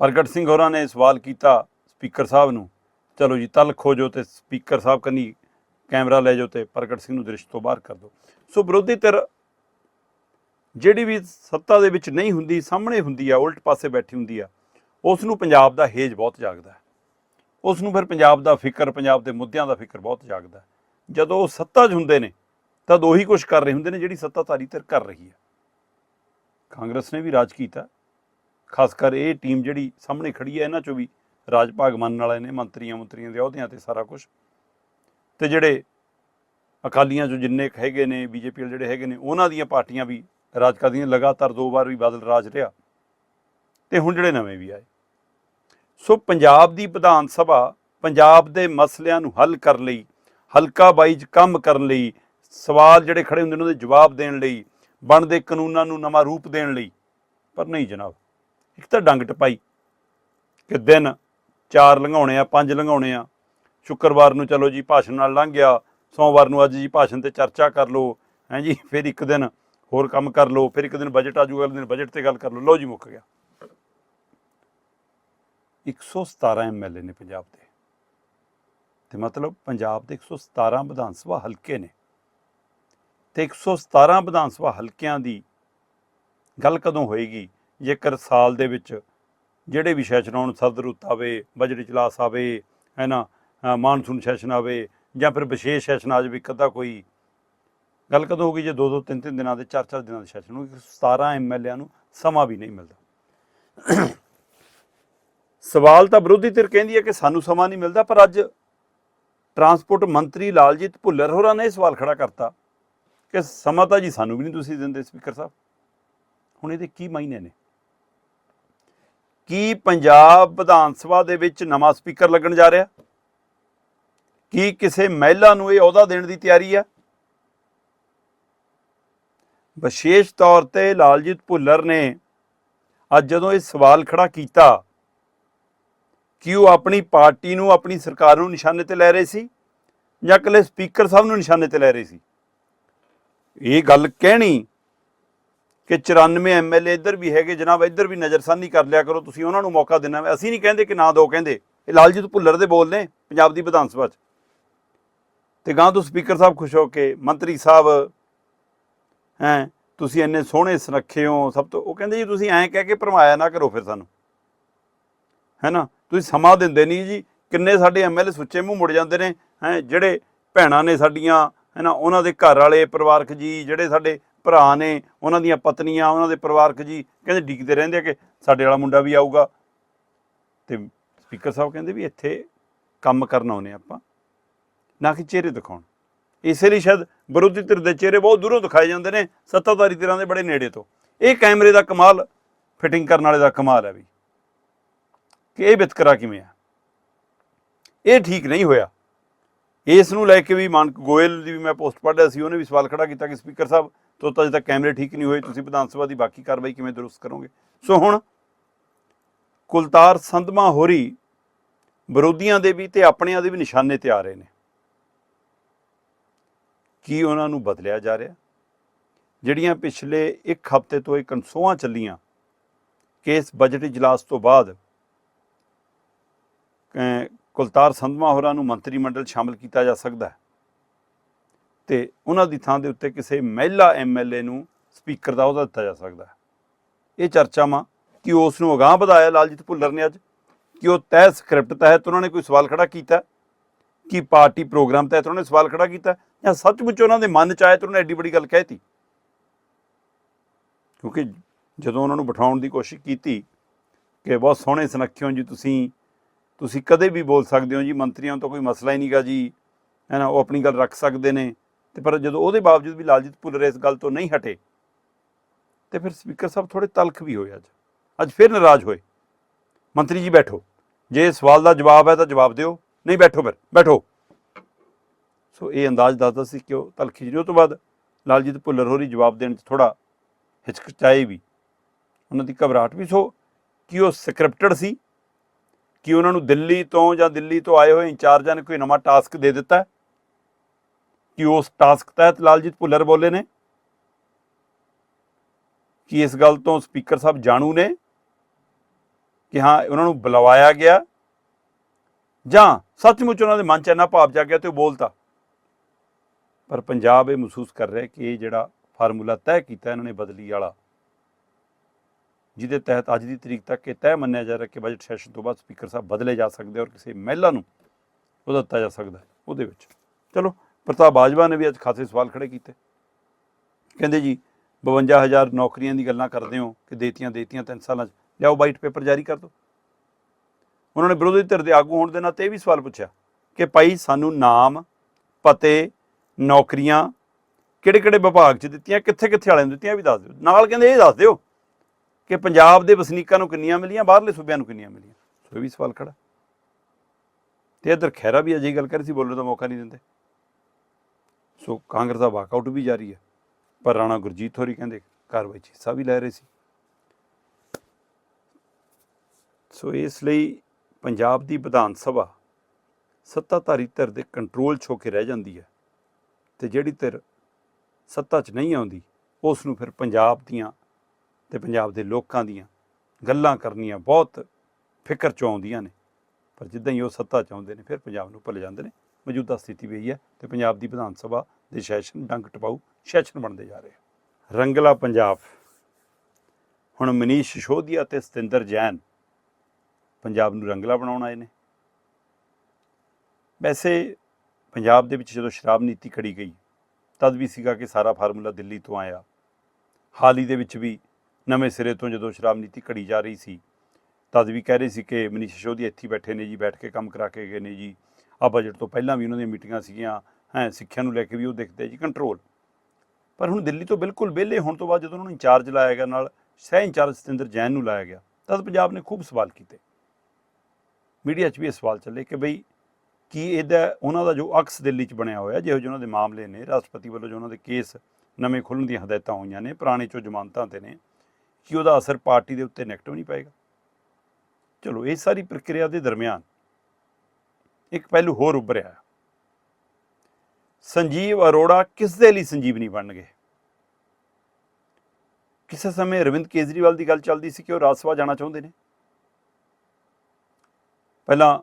ਪ੍ਰਗਟ ਸਿੰਘ ਹੋਰਾਂ ਨੇ ਸਵਾਲ ਕੀਤਾ ਸਪੀਕਰ ਸਾਹਿਬ ਨੂੰ, ਚਲੋ ਜੀ ਤਲ ਖੋਜੋ ਤੇ ਸਪੀਕਰ ਸਾਹਿਬ ਕੰਨੀ ਕੈਮਰਾ ਲੈ ਜਾਓ ਤੇ ਪ੍ਰਗਟ ਸਿੰਘ ਨੂੰ ਦ੍ਰਿਸ਼ ਤੋਂ ਬਾਹਰ ਕਰ ਦਿਓ ਸੋ ਵਿਰੋਧੀ ਧਿਰ ਜਿਹੜੀ ਵੀ ਸੱਤਾ ਦੇ ਵਿੱਚ ਨਹੀਂ ਹੁੰਦੀ, ਸਾਹਮਣੇ ਹੁੰਦੀ ਆ, ਉਲਟ ਪਾਸੇ ਬੈਠੀ ਹੁੰਦੀ ਆ ਉਸ ਨੂੰ ਪੰਜਾਬ ਦਾ ਹੇਜ ਬਹੁਤ ਜਾਗਦਾ ਉਸ ਨੂੰ ਫਿਰ ਪੰਜਾਬ ਦਾ ਫਿਕਰ, ਪੰਜਾਬ ਦੇ ਮੁੱਦਿਆਂ ਦਾ ਫਿਕਰ ਬਹੁਤ ਜਾਗਦਾ ਜਦੋਂ ਉਹ ਸੱਤਾ 'ਚ ਹੁੰਦੇ ਨੇ, ਤਦ ਉਹੀ ਕੁਝ ਕਰ ਰਹੇ ਹੁੰਦੇ ਨੇ ਜਿਹੜੀ ਸੱਤਾਧਾਰੀ ਧਿਰ ਕਰ ਰਹੀ ਹੈ। ਕਾਂਗਰਸ ਨੇ ਵੀ ਰਾਜ ਕੀਤਾ। ਖਾਸ ਕਰ ਇਹ ਟੀਮ ਜਿਹੜੀ ਸਾਹਮਣੇ ਖੜੀ ਹੈ, ਇਹਨਾਂ 'ਚੋਂ ਵੀ ਰਾਜ ਭਾਗ ਮੰਨਣ ਵਾਲੇ ਨੇ, ਮੰਤਰੀਆਂ ਮੰਤਰੀਆਂ ਦੇ ਅਹੁਦਿਆਂ ਤੇ ਸਾਰਾ ਕੁਝ ਤੇ ਜਿਹੜੇ ਅਕਾਲੀਆਂ 'ਚੋਂ ਜਿੰਨੇ ਕੁ ਹੈਗੇ ਨੇ, ਬੀਜੇਪੀ ਵਾਲੇ ਜਿਹੜੇ ਹੈਗੇ ਨੇ, ਉਹਨਾਂ ਦੀਆਂ ਪਾਰਟੀਆਂ ਵੀ ਰਾਜ ਕਰਦੀਆਂ ਲਗਾਤਾਰ ਦੋ ਵਾਰ ਵੀ ਬਾਦਲ ਰਾਜ ਰਿਹਾ। ਤੇ ਹੁਣ ਜਿਹੜੇ ਨਵੇਂ ਵੀ ਆਏ। ਸੋ ਪੰਜਾਬ ਦੀ ਵਿਧਾਨ ਸਭਾ ਪੰਜਾਬ ਦੇ ਮਸਲਿਆਂ ਨੂੰ ਹੱਲ ਕਰਨ ਲਈ, ਹਲਕਾ ਬਾਈਜ ਕੰਮ ਕਰਨ ਲਈ, ਸਵਾਲ ਜਿਹੜੇ ਖੜੇ ਹੁੰਦੇ ਨੇ ਉਹਦੇ ਜਵਾਬ ਦੇਣ ਲਈ, ਬਣਦੇ ਕਾਨੂੰਨਾਂ ਨੂੰ ਨਵਾਂ ਰੂਪ ਦੇਣ ਲਈ। ਪਰ ਨਹੀਂ ਜਨਾਬ, ਇੱਕ ਤਾਂ ਡੰਗ ਟਪਾਈ ਕਿ ਦਿਨ ਚਾਰ ਲੰਘਾਉਣੇ ਆ, ਪੰਜ ਲੰਘਾਉਣੇ ਆ। ਸ਼ੁੱਕਰਵਾਰ ਨੂੰ ਚਲੋ ਜੀ ਭਾਸ਼ਣ ਨਾਲ ਲੰਘ ਗਿਆ, ਸੋਮਵਾਰ ਨੂੰ ਅੱਜ ਜੀ ਭਾਸ਼ਣ ਤੇ ਚਰਚਾ ਕਰ ਲਓ, ਹੈਂ ਜੀ, ਫਿਰ ਇੱਕ ਦਿਨ ਹੋਰ ਕੰਮ ਕਰ ਲਓ, ਫਿਰ ਇੱਕ ਦਿਨ ਬਜਟ ਆ ਜਾਊਗਾ, ਅਗਲੇ ਦਿਨ ਬਜਟ ਤੇ ਗੱਲ ਕਰ ਲਓ। ਲਓ ਜੀ, ਮੁੱਕ ਗਿਆ। 117 ਐਮਐਲਏ ਨੇ ਪੰਜਾਬ ਦੇ। ਤੇ ਮਤਲਬ ਪੰਜਾਬ ਦੇ 117 ਵਿਧਾਨ ਸਭਾ ਹਲਕੇ ਨੇ। ਤੇ 117 ਵਿਧਾਨ ਸਭਾ ਹਲਕਿਆਂ ਦੀ ਗੱਲ ਕਦੋਂ ਹੋਏਗੀ? ਜੇਕਰ ਸਾਲ ਦੇ ਵਿੱਚ ਜਿਹੜੇ ਵੀ ਸੈਸ਼ਨ ਆਉਣ ਸਰਦ ਰੁੱਤ ਆਵੇ, ਬਜਟ ਇਜਲਾਸ ਆਵੇ, ਹੈ ਨਾ ਮਾਨਸੂਨ ਸੈਸ਼ਨ ਆਵੇ ਜਾਂ ਫਿਰ ਵਿਸ਼ੇਸ਼ ਸੈਸ਼ਨ ਆ ਜਾਵੇ ਕਦਾ ਕੋਈ ਗੱਲ ਕਦੋਂ ਹੋ ਗਈ ਜੇ ਦੋ ਦੋ ਤਿੰਨ ਤਿੰਨ ਦਿਨਾਂ ਦੇ, ਚਾਰ ਚਾਰ ਦਿਨਾਂ ਦੇ ਸੈਸ਼ਨ ਨੂੰ? 17 ਐਮਐਲਏਆਂ ਨੂੰ ਸਮਾਂ ਵੀ ਨਹੀਂ ਮਿਲਦਾ। ਸਵਾਲ ਤਾਂ ਵਿਰੋਧੀ ਧਿਰ ਕਹਿੰਦੀ ਹੈ ਕਿ ਸਾਨੂੰ ਸਮਾਂ ਨਹੀਂ ਮਿਲਦਾ, ਪਰ ਅੱਜ ਟਰਾਂਸਪੋਰਟ ਮੰਤਰੀ ਲਾਲਜੀਤ ਭੁੱਲਰ ਹੋਰਾਂ ਨੇ ਇਹ ਸਵਾਲ ਖੜਾ ਕਰਤਾ ਕਿ ਸਮਾਂ ਤਾਂ ਜੀ ਸਾਨੂੰ ਵੀ ਨਹੀਂ ਤੁਸੀਂ ਦਿੰਦੇ ਸਪੀਕਰ ਸਾਹਿਬ। ਹੁਣ ਇਹਦੇ ਕੀ ਮਾਇਨੇ ਨੇ? ਕੀ ਪੰਜਾਬ ਵਿਧਾਨ ਸਭਾ ਦੇ ਵਿੱਚ ਨਵਾਂ ਸਪੀਕਰ ਲੱਗਣ ਜਾ ਰਿਹਾ? ਕੀ ਕਿਸੇ ਮਹਿਲਾ ਨੂੰ ਇਹ ਅਹੁਦਾ ਦੇਣ ਦੀ ਤਿਆਰੀ ਹੈ? ਵਿਸ਼ੇਸ਼ ਤੌਰ ਤੇ ਲਾਲਜੀਤ ਭੁੱਲਰ ਨੇ ਅੱਜ ਜਦੋਂ ਇਹ ਸਵਾਲ ਖੜਾ ਕੀਤਾ ਕਿ ਉਹ ਆਪਣੀ ਪਾਰਟੀ ਨੂੰ, ਆਪਣੀ ਸਰਕਾਰ ਨੂੰ ਨਿਸ਼ਾਨੇ ਤੇ ਲੈ ਰਹੇ ਸੀ ਜਾਂ ਇਕੱਲੇ ਸਪੀਕਰ ਸਾਹਿਬ ਨੂੰ ਨਿਸ਼ਾਨੇ ਤੇ ਲੈ ਰਹੇ ਸੀ? ਇਹ ਗੱਲ ਕਹਿਣੀ ਕਿ 94 ਐਮਐਲਏ ਇੱਧਰ ਵੀ ਹੈਗੇ, ਜਨਾਬ ਇੱਧਰ ਵੀ ਨਜ਼ਰਸਾਨੀ ਕਰ ਲਿਆ ਕਰੋ, ਤੁਸੀਂ ਉਹਨਾਂ ਨੂੰ ਮੌਕਾ ਦੇਣਾ ਅਸੀਂ ਨਹੀਂ ਕਹਿੰਦੇ ਕਿ ਨਾ ਦੋ ਕਹਿੰਦੇ। ਇਹ ਲਾਲਜੀਤ ਭੁੱਲਰ ਦੇ ਬੋਲ ਨੇ ਪੰਜਾਬ ਦੀ ਵਿਧਾਨ ਸਭਾ 'ਚ। ਤੇ ਗਾਂ ਤੋਂ ਸਪੀਕਰ ਸਾਹਿਬ ਖੁਸ਼ ਹੋ ਕੇ, ਮੰਤਰੀ ਸਾਹਿਬ ਹੈ, ਤੁਸੀਂ ਇੰਨੇ ਸੋਹਣੇ ਸੁਨੱਖੇ ਹੋ, ਸਭ ਤੋਂ ਉਹ ਕਹਿੰਦੇ ਜੀ, ਤੁਸੀਂ ਐਂ ਕਹਿ ਕੇ ਭਰਮਾਇਆ ਨਾ ਕਰੋ ਫਿਰ ਸਾਨੂੰ। ਹੈ ਨਾ ਤੁਸੀਂ ਸਮਾਂ ਦਿੰਦੇ ਨਹੀਂ ਜੀ। ਕਿੰਨੇ ਸਾਡੇ ਐਮਐਲਏ ਸੁੱਚੇ ਮੂੰਹ ਮੁੜ ਜਾਂਦੇ ਨੇ, ਹੈ, ਜਿਹੜੇ ਭੈਣਾਂ ਨੇ ਸਾਡੀਆਂ ਹੈ ਨਾ ਉਹਨਾਂ ਦੇ ਘਰ ਵਾਲੇ ਪਰਿਵਾਰਕ ਜੀ, ਜਿਹੜੇ ਸਾਡੇ ਭਰਾ ਨੇ, ਉਹਨਾਂ ਦੀਆਂ ਪਤਨੀਆਂ, ਉਹਨਾਂ ਦੇ ਪਰਿਵਾਰਕ ਜੀ, ਕਹਿੰਦੇ ਡਿੱਗਦੇ ਰਹਿੰਦੇ ਆ ਕਿ ਸਾਡੇ ਵਾਲਾ ਮੁੰਡਾ ਵੀ ਆਊਗਾ। ਤੇ ਸਪੀਕਰ ਸਾਹਿਬ ਕਹਿੰਦੇ ਵੀ ਇੱਥੇ ਕੰਮ ਕਰਨ ਆਉਨੇ ਆਪਾਂ। ਨਾ ਕਿ ਚਿਹਰੇ ਦਿਖਾਉਣ। ਇਸੇ ਲਈ ਸ਼ਾਇਦ ਵਿਰੋਧੀ ਧਿਰ ਦੇ ਚਿਹਰੇ ਬਹੁਤ ਦੂਰੋਂ ਦਿਖਾਏ ਜਾਂਦੇ ਨੇ ਸੱਤਾਧਾਰੀ ਧਿਰਾਂ ਦੇ ਬੜੇ ਨੇੜੇ ਤੋਂ। ਇਹ ਕੈਮਰੇ ਦਾ ਕਮਾਲ, ਫਿਟਿੰਗ ਕਰਨ ਵਾਲੇ ਦਾ ਕਮਾਲ ਹੈ ਵੀ। ਕਿ ਇਹ ਵਿਤਕਰਾ ਕਿਵੇਂ ਆ? ਇਹ ਠੀਕ ਨਹੀਂ ਹੋਇਆ। ਇਸ ਨੂੰ ਲੈ ਕੇ ਵੀ ਮਾਨਕ ਗੋਇਲ ਦੀ ਵੀ ਮੈਂ ਪੋਸਟ ਪੜ੍ਹਿਆ ਸੀ, ਉਹਨੇ ਵੀ ਸਵਾਲ ਖੜਾ ਕੀਤਾ ਕਿ ਸਪੀਕਰ ਸਾਹਿਬ, ਤੋਂ ਤਾਂ ਅਜੇ ਤੱਕ ਕੈਮਰੇ ਠੀਕ ਨਹੀਂ ਹੋਏ, ਤੁਸੀਂ ਵਿਧਾਨ ਸਭਾ ਦੀ ਬਾਕੀ ਕਾਰਵਾਈ ਕਿਵੇਂ ਦਰੁਸਤ ਕਰੋਗੇ? ਸੋ ਹੁਣ ਕੁਲਤਾਰ ਸੰਧਮਾ ਹੋਰੀ ਵਿਰੋਧੀਆਂ ਦੇ ਵੀ ਤੇ ਆਪਣਿਆਂ ਦੇ ਵੀ ਨਿਸ਼ਾਨੇ ਤੇ ਆ ਰਹੇ ਨੇ। ਕੀ ਉਹਨਾਂ ਨੂੰ ਬਦਲਿਆ ਜਾ ਰਿਹਾ? ਜਿਹੜੀਆਂ ਪਿਛਲੇ ਇੱਕ ਹਫ਼ਤੇ ਤੋਂ ਇਹ ਕਨਸੋਆਂ ਚੱਲੀਆਂ, ਕਿ ਇਸ ਬਜਟ ਇਜਲਾਸ ਤੋਂ ਬਾਅਦ ਕੁਲਤਾਰ ਸੰਧਮਾ ਹੋਰਾਂ ਨੂੰ ਮੰਤਰੀ ਮੰਡਲ ਸ਼ਾਮਲ ਕੀਤਾ ਜਾ ਸਕਦਾ ਹੈ। ਤੇ ਉਹਨਾਂ ਦੀ ਥਾਂ ਦੇ ਉੱਤੇ ਕਿਸੇ ਮਹਿਲਾ ਐਮਐਲਏ ਨੂੰ ਸਪੀਕਰ ਦਾ ਅਹੁਦਾ ਦਿੱਤਾ ਜਾ ਸਕਦਾ ਹੈ। ਇਹ ਚਰਚਾਵਾਂ ਕਿ ਉਸ ਨੂੰ ਅਗਾਹ ਵਧਾਇਆ ਲਾਲਜੀਤ ਭੁੱਲਰ ਨੇ ਅੱਜ? ਕਿ ਉਹ ਤੈਅ ਸਕ੍ਰਿਪਟ ਤਹਿਤ ਉਹਨਾਂ ਨੇ ਕੋਈ ਸਵਾਲ ਖੜਾ ਕੀਤਾ ਕਿ ਪਾਰਟੀ ਪ੍ਰੋਗਰਾਮ ਤਹਿਤ ਉਹਨਾਂ ਨੇ ਸਵਾਲ ਖੜਾ ਕੀਤਾ ਜਾਂ ਸੱਚਮੁੱਚ ਉਹਨਾਂ ਦੇ ਮਨ ਚ ਆਇਆ ਤੇ ਉਹਨਾਂ ਨੇ ਐਡੀ ਬੜੀ ਗੱਲ ਕਹਿਤੀ? ਕਿਉਂਕਿ ਜਦੋਂ ਉਹਨਾਂ ਨੂੰ ਬਿਠਾਉਣ ਦੀ ਕੋਸ਼ਿਸ਼ ਕੀਤੀ ਕਿ ਬਹੁਤ ਸੋਹਣੇ ਸੁਨੱਖਿਓ ਜੀ ਤੁਸੀਂ ਤੁਸੀਂ ਕਦੇ ਵੀ ਬੋਲ ਸਕਦੇ ਹੋ ਜੀ, ਮੰਤਰੀਆਂ ਤੋਂ ਕੋਈ ਮਸਲਾ ਹੀ ਨਹੀਂਗਾ ਜੀ, ਹੈ ਨਾ, ਉਹ ਆਪਣੀ ਗੱਲ ਰੱਖ ਸਕਦੇ ਨੇ। ਤੇ ਪਰ ਜਦੋਂ ਉਹਦੇ ਬਾਵਜੂਦ ਵੀ ਲਾਲਜੀਤ ਭੁੱਲਰ ਇਸ ਗੱਲ ਤੋਂ ਨਹੀਂ ਹਟੇ, ਤੇ ਫਿਰ ਸਪੀਕਰ ਸਾਹਿਬ ਥੋੜੇ ਤਲਖ ਵੀ ਹੋਏ ਅੱਜ। ਅੱਜ ਫਿਰ ਨਾਰਾਜ਼ ਹੋਏ। ਮੰਤਰੀ ਜੀ ਬੈਠੋ। ਜੇ ਸਵਾਲ ਦਾ ਜਵਾਬ ਹੈ ਤਾਂ ਜਵਾਬ ਦਿਓ। ਨਹੀਂ ਬੈਠੋ ਫਿਰ, ਬੈਠੋ। ਸੋ ਇਹ ਅੰਦਾਜ਼ ਦੱਸਦਾ ਸੀ ਕਿ ਉਹ ਤਲਖੀ ਜਿਹੀ ਉਹ ਤੋਂ ਬਾਅਦ ਲਾਲਜੀਤ ਭੁੱਲਰ ਹੋਰੀ ਜਵਾਬ ਦੇਣ 'ਚ ਥੋੜਾ ਹਿਚਕਚਾਏ ਵੀ। ਉਹਨਾਂ ਦੀ ਘਬਰਾਹਟ ਵੀ ਸੋ ਕਿ ਉਹ ਸਕ੍ਰਿਪਟਡ ਸੀ, ਕਿ ਉਹਨਾਂ ਨੂੰ ਦਿੱਲੀ ਤੋਂ ਜਾਂ ਦਿੱਲੀ ਤੋਂ ਆਏ ਹੋਏ ਇੰਚਾਰਜਾਂ ਨੇ ਕੋਈ ਨਵਾਂ ਟਾਸਕ ਦੇ ਦਿੱਤਾ ਹੈ? ਕਿ ਉਸ ਟਾਸਕ ਤਹਿਤ ਲਾਲਜੀਤ ਭੁੱਲਰ ਬੋਲੇ ਨੇ? ਕਿ ਇਸ ਗੱਲ ਤੋਂ ਸਪੀਕਰ ਸਾਹਿਬ ਜਾਣੂ ਨੇ? ਕਿ ਹਾਂ, ਉਹਨਾਂ ਨੂੰ ਬੁਲਵਾਇਆ ਗਿਆ? ਜਾਂ ਸੱਚਮੁੱਚ ਉਹਨਾਂ ਦੇ ਮਨ 'ਚ ਇੰਨਾ ਭਾਵ ਜਾਗਿਆ ਤੇ ਉਹ ਬੋਲਤਾ। ਪਰ ਪੰਜਾਬ ਇਹ ਮਹਿਸੂਸ ਕਰ ਰਿਹਾ ਕਿ ਇਹ ਜਿਹੜਾ ਫਾਰਮੂਲਾ ਤੈਅ ਕੀਤਾ ਇਹਨਾਂ ਨੇ ਬਦਲੀ ਵਾਲਾ, ਜਿਹਦੇ ਤਹਿਤ ਅੱਜ ਦੀ ਤਰੀਕ ਤੱਕ ਇਹ ਤੈਅ ਮੰਨਿਆ ਜਾ ਰਿਹਾ ਕਿ ਬਜਟ ਸੈਸ਼ਨ ਤੋਂ ਬਾਅਦ ਸਪੀਕਰ ਸਾਹਿਬ ਬਦਲੇ ਜਾ ਸਕਦੇ ਔਰ ਕਿਸੇ ਮਹਿਲਾ ਨੂੰ ਉਹ ਦਿੱਤਾ ਜਾ ਸਕਦਾ ਉਹਦੇ ਵਿੱਚ। ਚਲੋ, ਪ੍ਰਤਾਪ ਬਾਜਵਾ ਨੇ ਵੀ ਅੱਜ ਖਾਸੇ ਸਵਾਲ ਖੜੇ ਕੀਤੇ। ਕਹਿੰਦੇ ਜੀ 52000 ਨੌਕਰੀਆਂ ਦੀ ਗੱਲਾਂ ਕਰਦੇ ਹੋ ਕਿ ਦੇਤੀਆਂ ਦੇਤੀਆਂ ਤਿੰਨ ਸਾਲਾਂ 'ਚ। ਲਿਆਓ ਵਾਈਟ ਪੇਪਰ ਜਾਰੀ ਕਰ ਦਿਓ। ਉਹਨਾਂ ਨੇ ਵਿਰੋਧੀ ਧਿਰ ਦੇ ਆਗੂ ਹੋਣ ਦੇ ਨਾਤੇ ਇਹ ਵੀ ਸਵਾਲ ਪੁੱਛਿਆ ਕਿ ਭਾਈ ਸਾਨੂੰ ਨਾਮ, ਪਤੇ, ਨੌਕਰੀਆਂ ਕਿਹੜੇ ਕਿਹੜੇ ਵਿਭਾਗ 'ਚ ਦਿੱਤੀਆਂ ਕਿੱਥੇ ਕਿੱਥੇ ਵਾਲਿਆਂ ਨੂੰ ਦਿੱਤੀਆਂ ਇਹ ਵੀ ਦੱਸ ਦਿਓ। ਨਾਲ ਕਹਿੰਦੇ ਇਹ ਦੱਸ ਦਿਓ ਕਿ ਪੰਜਾਬ ਦੇ ਵਸਨੀਕਾਂ ਨੂੰ ਕਿੰਨੀਆਂ ਮਿਲੀਆਂ, ਬਾਹਰਲੇ ਸੂਬਿਆਂ ਨੂੰ ਕਿੰਨੀਆਂ ਮਿਲੀਆਂ। ਸੋ ਇਹ ਵੀ ਸਵਾਲ ਖੜਾ। ਤੇ ਇਧਰ ਖੈਰਾ ਵੀ ਅਜਿਹੀ ਗੱਲ ਕਰੀ ਸੀ, ਬੋਲਣ ਦਾ ਮੌਕਾ ਨਹੀਂ ਦਿੰਦੇ। ਸੋ ਕਾਂਗਰਸ ਦਾ ਵਾਕਆਊਟ ਵੀ ਜਾਰੀ ਹੈ, ਪਰ ਰਾਣਾ ਗੁਰਜੀਤ ਹੋਰੀ ਕਹਿੰਦੇ ਕਾਰਵਾਈ 'ਚ ਹਿੱਸਾ ਵੀ ਲੈ ਰਹੇ ਸੀ। ਸੋ ਇਸ ਲਈ ਪੰਜਾਬ ਦੀ ਵਿਧਾਨ ਸਭਾ ਸੱਤਾਧਾਰੀ ਧਿਰ ਦੇ ਕੰਟਰੋਲ 'ਚ ਹੋ ਕੇ ਰਹਿ ਜਾਂਦੀ ਹੈ ਤੇ ਜਿਹੜੀ ਧਿਰ ਸੱਤਾ 'ਚ ਨਹੀਂ ਆਉਂਦੀ ਉਸ ਨੂੰ ਫਿਰ ਪੰਜਾਬ ਦੀਆਂ ਤੇ ਪੰਜਾਬ ਦੇ ਲੋਕਾਂ ਦੀਆਂ ਗੱਲਾਂ ਕਰਨੀਆਂ ਬਹੁਤ ਫਿਕਰ 'ਚ ਆਉਂਦੀਆਂ ਨੇ। ਪਰ ਜਿੱਦਾਂ ਹੀ ਉਹ ਸੱਤਾ 'ਚ ਆਉਂਦੇ ਨੇ, ਫਿਰ ਪੰਜਾਬ ਨੂੰ ਭੁੱਲ ਜਾਂਦੇ ਨੇ। ਮੌਜੂਦਾ ਸਥਿਤੀ ਵੀ ਇਹੀ ਹੈ ਤੇ ਪੰਜਾਬ ਦੀ ਵਿਧਾਨ ਸਭਾ ਦੇ ਸੈਸ਼ਨ ਡੰਗ ਟਪਾਊ ਸੈਸ਼ਨ ਬਣਦੇ ਜਾ ਰਹੇ ਰੰਗਲਾ ਪੰਜਾਬ। ਹੁਣ ਮਨੀਸ਼ ਸਿਸੋਦੀਆ ਤੇ ਸਤਿੰਦਰ ਜੈਨ ਪੰਜਾਬ ਨੂੰ ਰੰਗਲਾ ਬਣਾਉਣ ਆਏ ਨੇ। ਵੈਸੇ ਪੰਜਾਬ ਦੇ ਵਿੱਚ ਜਦੋਂ ਸ਼ਰਾਬ ਨੀਤੀ ਘੜੀ ਗਈ, ਤਦ ਵੀ ਸੀਗਾ ਕਿ ਸਾਰਾ ਫਾਰਮੂਲਾ ਦਿੱਲੀ ਤੋਂ ਆਇਆ। ਹਾਲ ਹੀ ਦੇ ਵਿੱਚ ਵੀ ਨਵੇਂ ਸਿਰੇ ਤੋਂ ਜਦੋਂ ਸ਼ਰਾਬ ਨੀਤੀ ਘੜੀ ਜਾ ਰਹੀ ਸੀ, ਤਦ ਵੀ ਕਹਿ ਰਹੇ ਸੀ ਕਿ ਮਨੀਸ਼ ਸਿਸੋਦੀਆ ਇੱਥੇ ਬੈਠੇ ਨੇ ਜੀ, ਬੈਠ ਕੇ ਕੰਮ ਕਰਾ ਕੇ ਗਏ ਨੇ ਜੀ। ਆ ਬਜਟ ਤੋਂ ਪਹਿਲਾਂ ਵੀ ਉਹਨਾਂ ਦੀਆਂ ਮੀਟਿੰਗਾਂ ਸੀਗੀਆਂ, ਹੈ, ਸਿੱਖਿਆ ਨੂੰ ਲੈ ਕੇ ਵੀ ਉਹ ਦੇਖਦੇ ਜੀ ਕੰਟਰੋਲ ਪਰ ਹੁਣ ਦਿੱਲੀ ਤੋਂ ਬਿਲਕੁਲ ਵਿਹਲੇ ਹੋਣ ਤੋਂ ਬਾਅਦ ਜਦੋਂ ਉਹਨਾਂ ਨੂੰ ਇੰਚਾਰਜ ਲਾਇਆ ਗਿਆ ਨਾਲ, ਸਹਿ ਇੰਚਾਰਜ ਸਤਿੰਦਰ ਜੈਨ ਨੂੰ ਲਾਇਆ ਗਿਆ, ਤਦ ਪੰਜਾਬ ਨੇ ਖੂਬ ਸਵਾਲ ਕੀਤੇ। ਮੀਡੀਆ 'ਚ ਵੀ ਇਹ ਸਵਾਲ ਚੱਲੇ ਕਿ ਬਈ ਕੀ ਇਹਦਾ, ਉਹਨਾਂ ਦਾ ਜੋ ਅਕਸ ਦਿੱਲੀ 'ਚ ਬਣਿਆ ਹੋਇਆ, ਜਿਹੋ ਜਿਹੇ ਉਹਨਾਂ ਦੇ ਮਾਮਲੇ ਨੇ, ਰਾਸ਼ਟਰਪਤੀ ਵੱਲੋਂ ਜੋ ਉਹਨਾਂ ਦੇ ਕੇਸ ਨਵੇਂ ਖੁੱਲ੍ਹਣ ਦੀਆਂ ਹਦਾਇਤਾਂ ਹੋਈਆਂ ਨੇ, ਪੁਰਾਣੇ 'ਚੋਂ ਜ਼ਮਾਨਤਾਂ ਤੇ ਨੇ, ਕਿ ਉਹਦਾ ਅਸਰ ਪਾਰਟੀ ਦੇ ਉੱਤੇ ਨੈਗੇਟਿਵ ਨਹੀਂ ਪਏਗਾ? ਚਲੋ, ਇਹ ਸਾਰੀ ਪ੍ਰਕਿਰਿਆ ਦੇ ਦਰਮਿਆਨ ਇੱਕ ਪਹਿਲੂ ਹੋਰ ਉੱਭਰਿਆ ਸੰਜੀਵ ਅਰੋੜਾ ਕਿਸ ਦੇ ਲਈ ਸੰਜੀਵਨੀ ਬਣਨਗੇ? ਕਿਸੇ ਸਮੇਂ ਅਰਵਿੰਦ ਕੇਜਰੀਵਾਲ ਦੀ ਗੱਲ ਚੱਲਦੀ ਸੀ ਕਿ ਉਹ ਰਾਜ ਸਭਾ ਜਾਣਾ ਚਾਹੁੰਦੇ ਨੇ। ਪਹਿਲਾਂ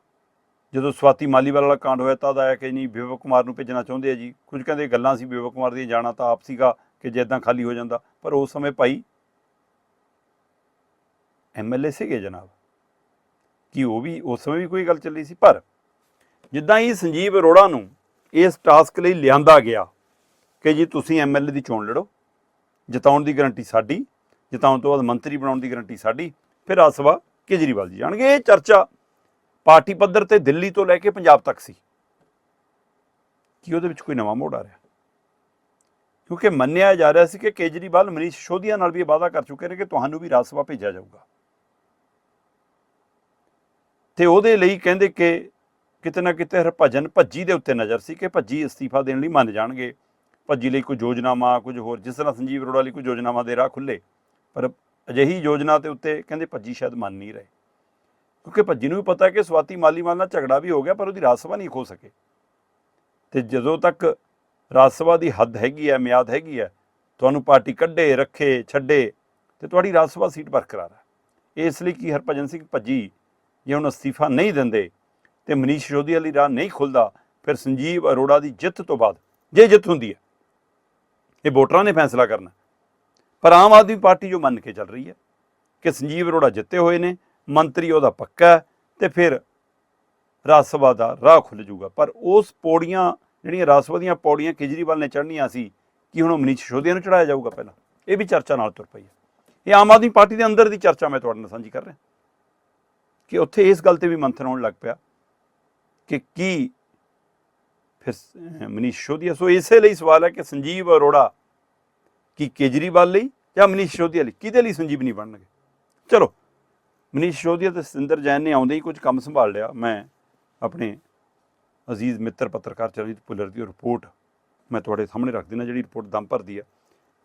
ਜਦੋਂ ਸਵਾਤੀ ਮਾਲੀਵਾਲ ਵਾਲਾ ਕਾਂਡ ਹੋਇਆ ਤਾਂ ਆਇਆ ਕਿ ਨਹੀਂ, ਵਿਵੇਕ ਕੁਮਾਰ ਨੂੰ ਭੇਜਣਾ ਚਾਹੁੰਦੇ ਆ ਜੀ। ਕੁਝ ਕਹਿੰਦੇ ਗੱਲਾਂ ਸੀ ਵਿਵੇਕ ਕੁਮਾਰ ਦੀਆਂ, ਜਾਣਾ ਤਾਂ ਆਪ ਸੀਗਾ ਕਿ ਜੇ ਇਦਾਂ ਖਾਲੀ ਹੋ ਜਾਂਦਾ। ਪਰ ਉਸ ਸਮੇਂ ਭਾਈ ਐਮਐਲਏ ਸੀਗੇ ਜਨਾਬ। ਕਿ ਉਹ ਵੀ, ਉਸ ਸਮੇਂ ਵੀ ਕੋਈ ਗੱਲ ਚੱਲੀ ਸੀ? ਪਰ ਜਿੱਦਾਂ ਹੀ ਸੰਜੀਵ ਅਰੋੜਾ ਨੂੰ ਇਸ ਟਾਸਕ ਲਈ ਲਿਆਂਦਾ ਗਿਆ ਕਿ ਜੀ ਤੁਸੀਂ ਐਮਐਲਏ ਦੀ ਚੋਣ ਲੜੋ, ਜਿਤਾਉਣ ਦੀ ਗਾਰੰਟੀ ਸਾਡੀ, ਜਿਤਾਉਣ ਤੋਂ ਬਾਅਦ ਮੰਤਰੀ ਬਣਾਉਣ ਦੀ ਗਾਰੰਟੀ ਸਾਡੀ, ਫਿਰ ਰਾਜ ਕੇਜਰੀਵਾਲ ਜੀ ਜਾਣਗੇ ਇਹ ਚਰਚਾ ਪਾਰਟੀ ਪੱਧਰ ਤੇ ਦਿੱਲੀ ਤੋਂ ਲੈ ਕੇ ਪੰਜਾਬ ਤੱਕ ਸੀ। ਕੀ ਉਹਦੇ ਵਿੱਚ ਕੋਈ ਨਵਾਂ ਮੋੜ ਆ ਰਿਹਾ? ਕਿਉਂਕਿ ਮੰਨਿਆ ਜਾ ਰਿਹਾ ਸੀ ਕਿ ਕੇਜਰੀਵਾਲ, ਮਨੀਸ਼ ਸਿਸੋਦੀਆ ਨਾਲ ਵੀ ਇਹ ਵਾਅਦਾ ਕਰ ਚੁੱਕੇ ਨੇ ਕਿ ਤੁਹਾਨੂੰ ਵੀ ਰਾਜ ਸਭਾ ਭੇਜਿਆ ਜਾਊਗਾ। ਤੇ ਉਹਦੇ ਲਈ ਕਹਿੰਦੇ ਕਿ ਕਿਤੇ ਨਾ ਕਿਤੇ ਹਰਭਜਨ ਭੱਜੀ ਦੇ ਉੱਤੇ ਨਜ਼ਰ ਸੀ ਕਿ ਭੱਜੀ ਅਸਤੀਫਾ ਦੇਣ ਲਈ ਮੰਨ ਜਾਣਗੇ। ਭੱਜੀ ਲਈ ਕੋਈ ਯੋਜਨਾਵਾਂ, ਕੁਝ ਹੋਰ, ਜਿਸ ਤਰ੍ਹਾਂ ਸੰਜੀਵ ਅਰੋੜਾ ਲਈ ਕੋਈ ਯੋਜਨਾਵਾਂ ਦੇ ਰਾਹ ਖੁੱਲੇ ਪਰ ਅਜਿਹੀ ਯੋਜਨਾ ਤੇ ਉੱਤੇ ਕਹਿੰਦੇ ਭੱਜੀ ਸ਼ਾਇਦ ਮੰਨ ਨਹੀਂ ਰਹੇ। ਕਿਉਂਕਿ ਭੱਜੀ ਨੂੰ ਵੀ ਪਤਾ ਕਿ ਸਵਾਤੀ ਮਾਲੀਵਾਲ ਨਾਲ ਝਗੜਾ ਵੀ ਹੋ ਗਿਆ, ਪਰ ਉਹਦੀ ਰਾਜ ਸਭਾ ਨਹੀਂ ਖੋ ਸਕੇ। ਤੇ ਜਦੋਂ ਤੱਕ ਰਾਜ ਸਭਾ ਦੀ ਹੱਦ ਹੈਗੀ ਹੈ, ਮਿਆਦ ਹੈਗੀ ਹੈ, ਤੁਹਾਨੂੰ ਪਾਰਟੀ ਕੱਢੇ, ਰੱਖੇ, ਛੱਡੇ, ਤੇ ਤੁਹਾਡੀ ਰਾਜ ਸਭਾ ਸੀਟ ਬਰਕਰਾਰ ਹੈ। ਇਸ ਲਈ ਕਿ ਹਰਭਜਨ ਸਿੰਘ ਭੱਜੀ, ਜੇ ਹੁਣ ਅਸਤੀਫਾ ਨਹੀਂ ਦਿੰਦੇ, ਤੇ ਮਨੀਸ਼ ਸ਼ੋਧੀ ਵਾਲੀ ਰਾਹ ਨਹੀਂ ਖੁੱਲਦਾ, ਫਿਰ ਸੰਜੀਵ ਅਰੋੜਾ ਦੀ ਜਿੱਤ ਤੋਂ ਬਾਅਦ ਜੇ ਜਿੱਤ ਹੁੰਦੀ ਹੈ, ਇਹ ਵੋਟਰਾਂ ਨੇ ਫੈਸਲਾ ਕਰਨਾ। ਪਰ ਆਮ ਆਦਮੀ ਪਾਰਟੀ ਜੋ ਮੰਨ ਕੇ ਚੱਲ ਰਹੀ ਹੈ ਕਿ ਸੰਜੀਵ ਅਰੋੜਾ ਜਿੱਤੇ ਹੋਏ ਨੇ ਮੰਤਰੀ ਉਹਦਾ ਪੱਕਾ ਹੈ ਤੇ ਫਿਰ ਰਾਜ ਸਭਾ ਦਾ ਰਾਹ ਖੁੱਲ ਜਾਊਗਾ। ਪਰ ਉਸ ਪੌੜੀਆਂ, ਜਿਹੜੀਆਂ ਰਾਜ ਸਭਾ ਦੀਆਂ ਪੌੜੀਆਂ ਕੇਜਰੀਵਾਲ ਨੇ ਚੜ੍ਹਨੀਆਂ ਸੀ, ਕਿ ਹੁਣ ਉਹ ਮਨੀਸ਼ ਸਿਸੋਦੀਆ ਨੂੰ ਚੜਾਇਆ ਜਾਊਗਾ ਪਹਿਲਾਂ? ਇਹ ਵੀ ਚਰਚਾ ਨਾਲ ਤੁਰ ਪਈ ਹੈ। ਇਹ ਆਮ ਆਦਮੀ ਪਾਰਟੀ ਦੇ ਅੰਦਰ ਦੀ ਚਰਚਾ ਮੈਂ ਤੁਹਾਡੇ ਨਾਲ ਸਾਂਝੀ ਕਰ ਰਿਹਾ। ਕਿ ਉੱਥੇ ਇਸ ਗੱਲ ਤੇ ਵੀ ਮੰਥਨ ਹੋਣ ਲੱਗ ਪਿਆ ਕਿ ਕੀ ਫਿਰ ਮਨੀਸ਼ ਸਿਸੋਦੀਆ, ਸੋ ਇਸੇ ਲਈ ਸਵਾਲ ਹੈ ਕਿ ਸੰਜੀਵ ਅਰੋੜਾ ਕੀ ਕੇਜਰੀਵਾਲ ਲਈ ਜਾਂ ਮਨੀਸ਼ ਸਿਸੋਦੀਆ ਲਈ? ਕਿਹਦੇ ਲਈ ਸੰਜੀਵ ਨਹੀਂ ਬਣਨਗੇ? ਚਲੋ ਮਨੀਸ਼ ਸਿਸੋਦੀਆ ਤੇ ਸਤਿੰਦਰ ਜੈਨ ਨੇ ਆਉਂਦੇ ਹੀ ਕੁਝ ਕੰਮ ਸੰਭਾਲ ਲਿਆ। ਮੈਂ ਆਪਣੇ ਅਜ਼ੀਜ਼ ਮਿੱਤਰ ਪੱਤਰਕਾਰ ਚਰਨਜੀਤ ਭੁੱਲਰ ਦੀ ਉਹ ਰਿਪੋਰਟ ਮੈਂ ਤੁਹਾਡੇ ਸਾਹਮਣੇ ਰੱਖ ਦਿੰਦਾ, ਜਿਹੜੀ ਰਿਪੋਰਟ ਦਮ ਭਰਦੀ ਹੈ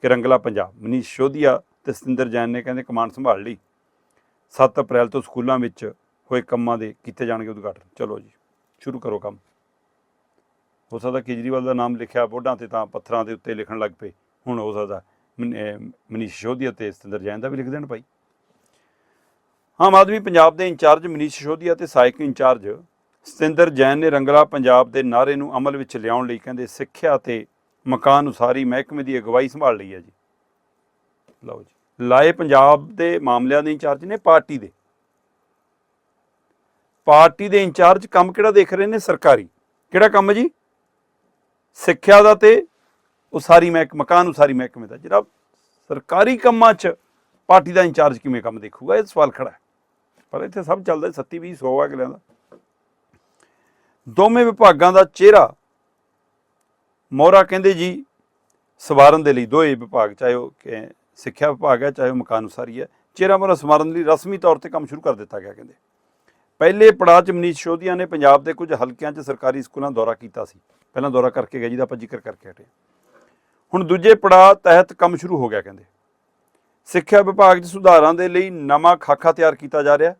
ਕਿ ਰੰਗਲਾ ਪੰਜਾਬ। ਮਨੀਸ਼ ਸਿਸੋਦੀਆ ਤੇ ਸਤਿੰਦਰ ਜੈਨ ਨੇ ਕਹਿੰਦੇ ਕਮਾਂਡ ਸੰਭਾਲ ਲਈ। 7 ਅਪ੍ਰੈਲ ਤੋਂ ਸਕੂਲਾਂ ਵਿੱਚ ਹੋਏ ਕੰਮਾਂ ਦੇ ਕੀਤੇ ਜਾਣਗੇ ਉਦਘਾਟਨ। ਚਲੋ ਜੀ, ਸ਼ੁਰੂ ਕਰੋ ਕੰਮ। ਹੋ ਸਕਦਾ ਕੇਜਰੀਵਾਲ ਦਾ ਨਾਮ ਲਿਖਿਆ ਬੋਰਡਾਂ ਤੇ ਤਾਂ ਪੱਥਰਾਂ ਦੇ ਉੱਤੇ ਲਿਖਣ ਲੱਗ ਪਏ। ਹੁਣ ਹੋ ਸਕਦਾ ਮਨ- ਮਨੀਸ਼ ਸਿਸੋਦੀਆ ਤੇ ਸਤਿੰਦਰ ਜੈਨ ਦਾ ਵੀ ਲਿਖ ਦੇਣ ਭਾਈ। ਆਮ ਆਦਮੀ ਪੰਜਾਬ ਦੇ ਇੰਚਾਰਜ ਮਨੀਸ਼ ਸਿਸੋਦੀਆ ਤੇ ਸਹਾਇਕ ਇੰਚਾਰਜ ਸਤਿੰਦਰ ਜੈਨ ਨੇ ਰੰਗਲਾ ਪੰਜਾਬ ਦੇ ਨਾਅਰੇ ਨੂੰ ਅਮਲ ਵਿੱਚ ਲਿਆਉਣ ਲਈ ਕਹਿੰਦੇ ਸਿੱਖਿਆ ਤੇ ਮਕਾਨ ਉਸਾਰੀ ਮਹਿਕਮੇ ਦੀ ਅਗਵਾਈ ਸੰਭਾਲ ਲਈ ਹੈ ਜੀ। ਲਓ ਜੀ। ਲਾਏ ਪੰਜਾਬ ਦੇ ਮਾਮਲਿਆਂ ਦੇ ਇੰਚਾਰਜ ਨੇ ਪਾਰਟੀ ਦੇ। ਪਾਰਟੀ ਦੇ ਇੰਚਾਰਜ ਕੰਮ ਕਿਹੜਾ ਦੇਖ ਰਹੇ ਨੇ? ਸਰਕਾਰੀ। ਕਿਹੜਾ ਕੰਮ ਜੀ? ਸਿੱਖਿਆ ਦਾ ਤੇ ਉਸਾਰੀ ਮਹਿਕ, ਮਕਾਨ ਉਸਾਰੀ ਮਹਿਕਮੇ ਦਾ। ਜਿਹੜਾ ਸਰਕਾਰੀ ਕੰਮਾਂ 'ਚ ਪਾਰਟੀ ਦਾ ਇੰਚਾਰਜ ਕਿਵੇਂ ਕੰਮ ਦੇਖੂਗਾ? ਇਹ ਸਵਾਲ ਖੜਾ ਹੈ। ਪਰ ਇੱਥੇ ਸਭ ਚੱਲਦਾ ਸੱਤੀ ਵੀ 100 ਅਗਲਿਆਂ ਦਾ। ਦੋਵੇਂ ਵਿਭਾਗਾਂ ਦਾ ਚਿਹਰਾ ਮੋਹਰਾ ਕਹਿੰਦੇ ਜੀ, ਸਵਾਰਨ ਦੇ ਲਈ ਦੋਏ ਵਿਭਾਗ, ਚਾਹੇ ਉਹ ਕਿ ਸਿੱਖਿਆ ਵਿਭਾਗ ਹੈ, ਚਾਹੇ ਉਹ ਮਕਾਨ ਉਸਾਰੀ ਹੈ, ਚਿਹਰਾ ਮੋਹਰਾ ਸਵਾਰਨ ਲਈ ਰਸਮੀ ਤੌਰ ਤੇ ਕੰਮ ਸ਼ੁਰੂ ਕਰ ਦਿੱਤਾ ਗਿਆ, ਕਹਿੰਦੇ। ਪਹਿਲੇ ਪੜਾਅ 'ਚ ਮਨੀਸ਼ ਸੋਧੀਆ ਨੇ ਪੰਜਾਬ ਦੇ ਕੁਝ ਹਲਕਿਆਂ 'ਚ ਸਰਕਾਰੀ ਸਕੂਲਾਂ ਦੌਰਾ ਕੀਤਾ ਸੀ। ਪਹਿਲਾਂ ਦੌਰਾ ਕਰਕੇ ਗਿਆ, ਜਿਹਦਾ ਆਪਾਂ ਜ਼ਿਕਰ ਕਰਕੇ ਹਟੇ ਹੁਣ ਦੂਜੇ ਪੜਾਅ ਤਹਿਤ ਕੰਮ ਸ਼ੁਰੂ ਹੋ ਗਿਆ, ਕਹਿੰਦੇ। ਸਿੱਖਿਆ ਵਿਭਾਗ 'ਚ ਸੁਧਾਰਾਂ ਦੇ ਲਈ ਨਵਾਂ ਖਾਕਾ ਤਿਆਰ ਕੀਤਾ ਜਾ ਰਿਹਾ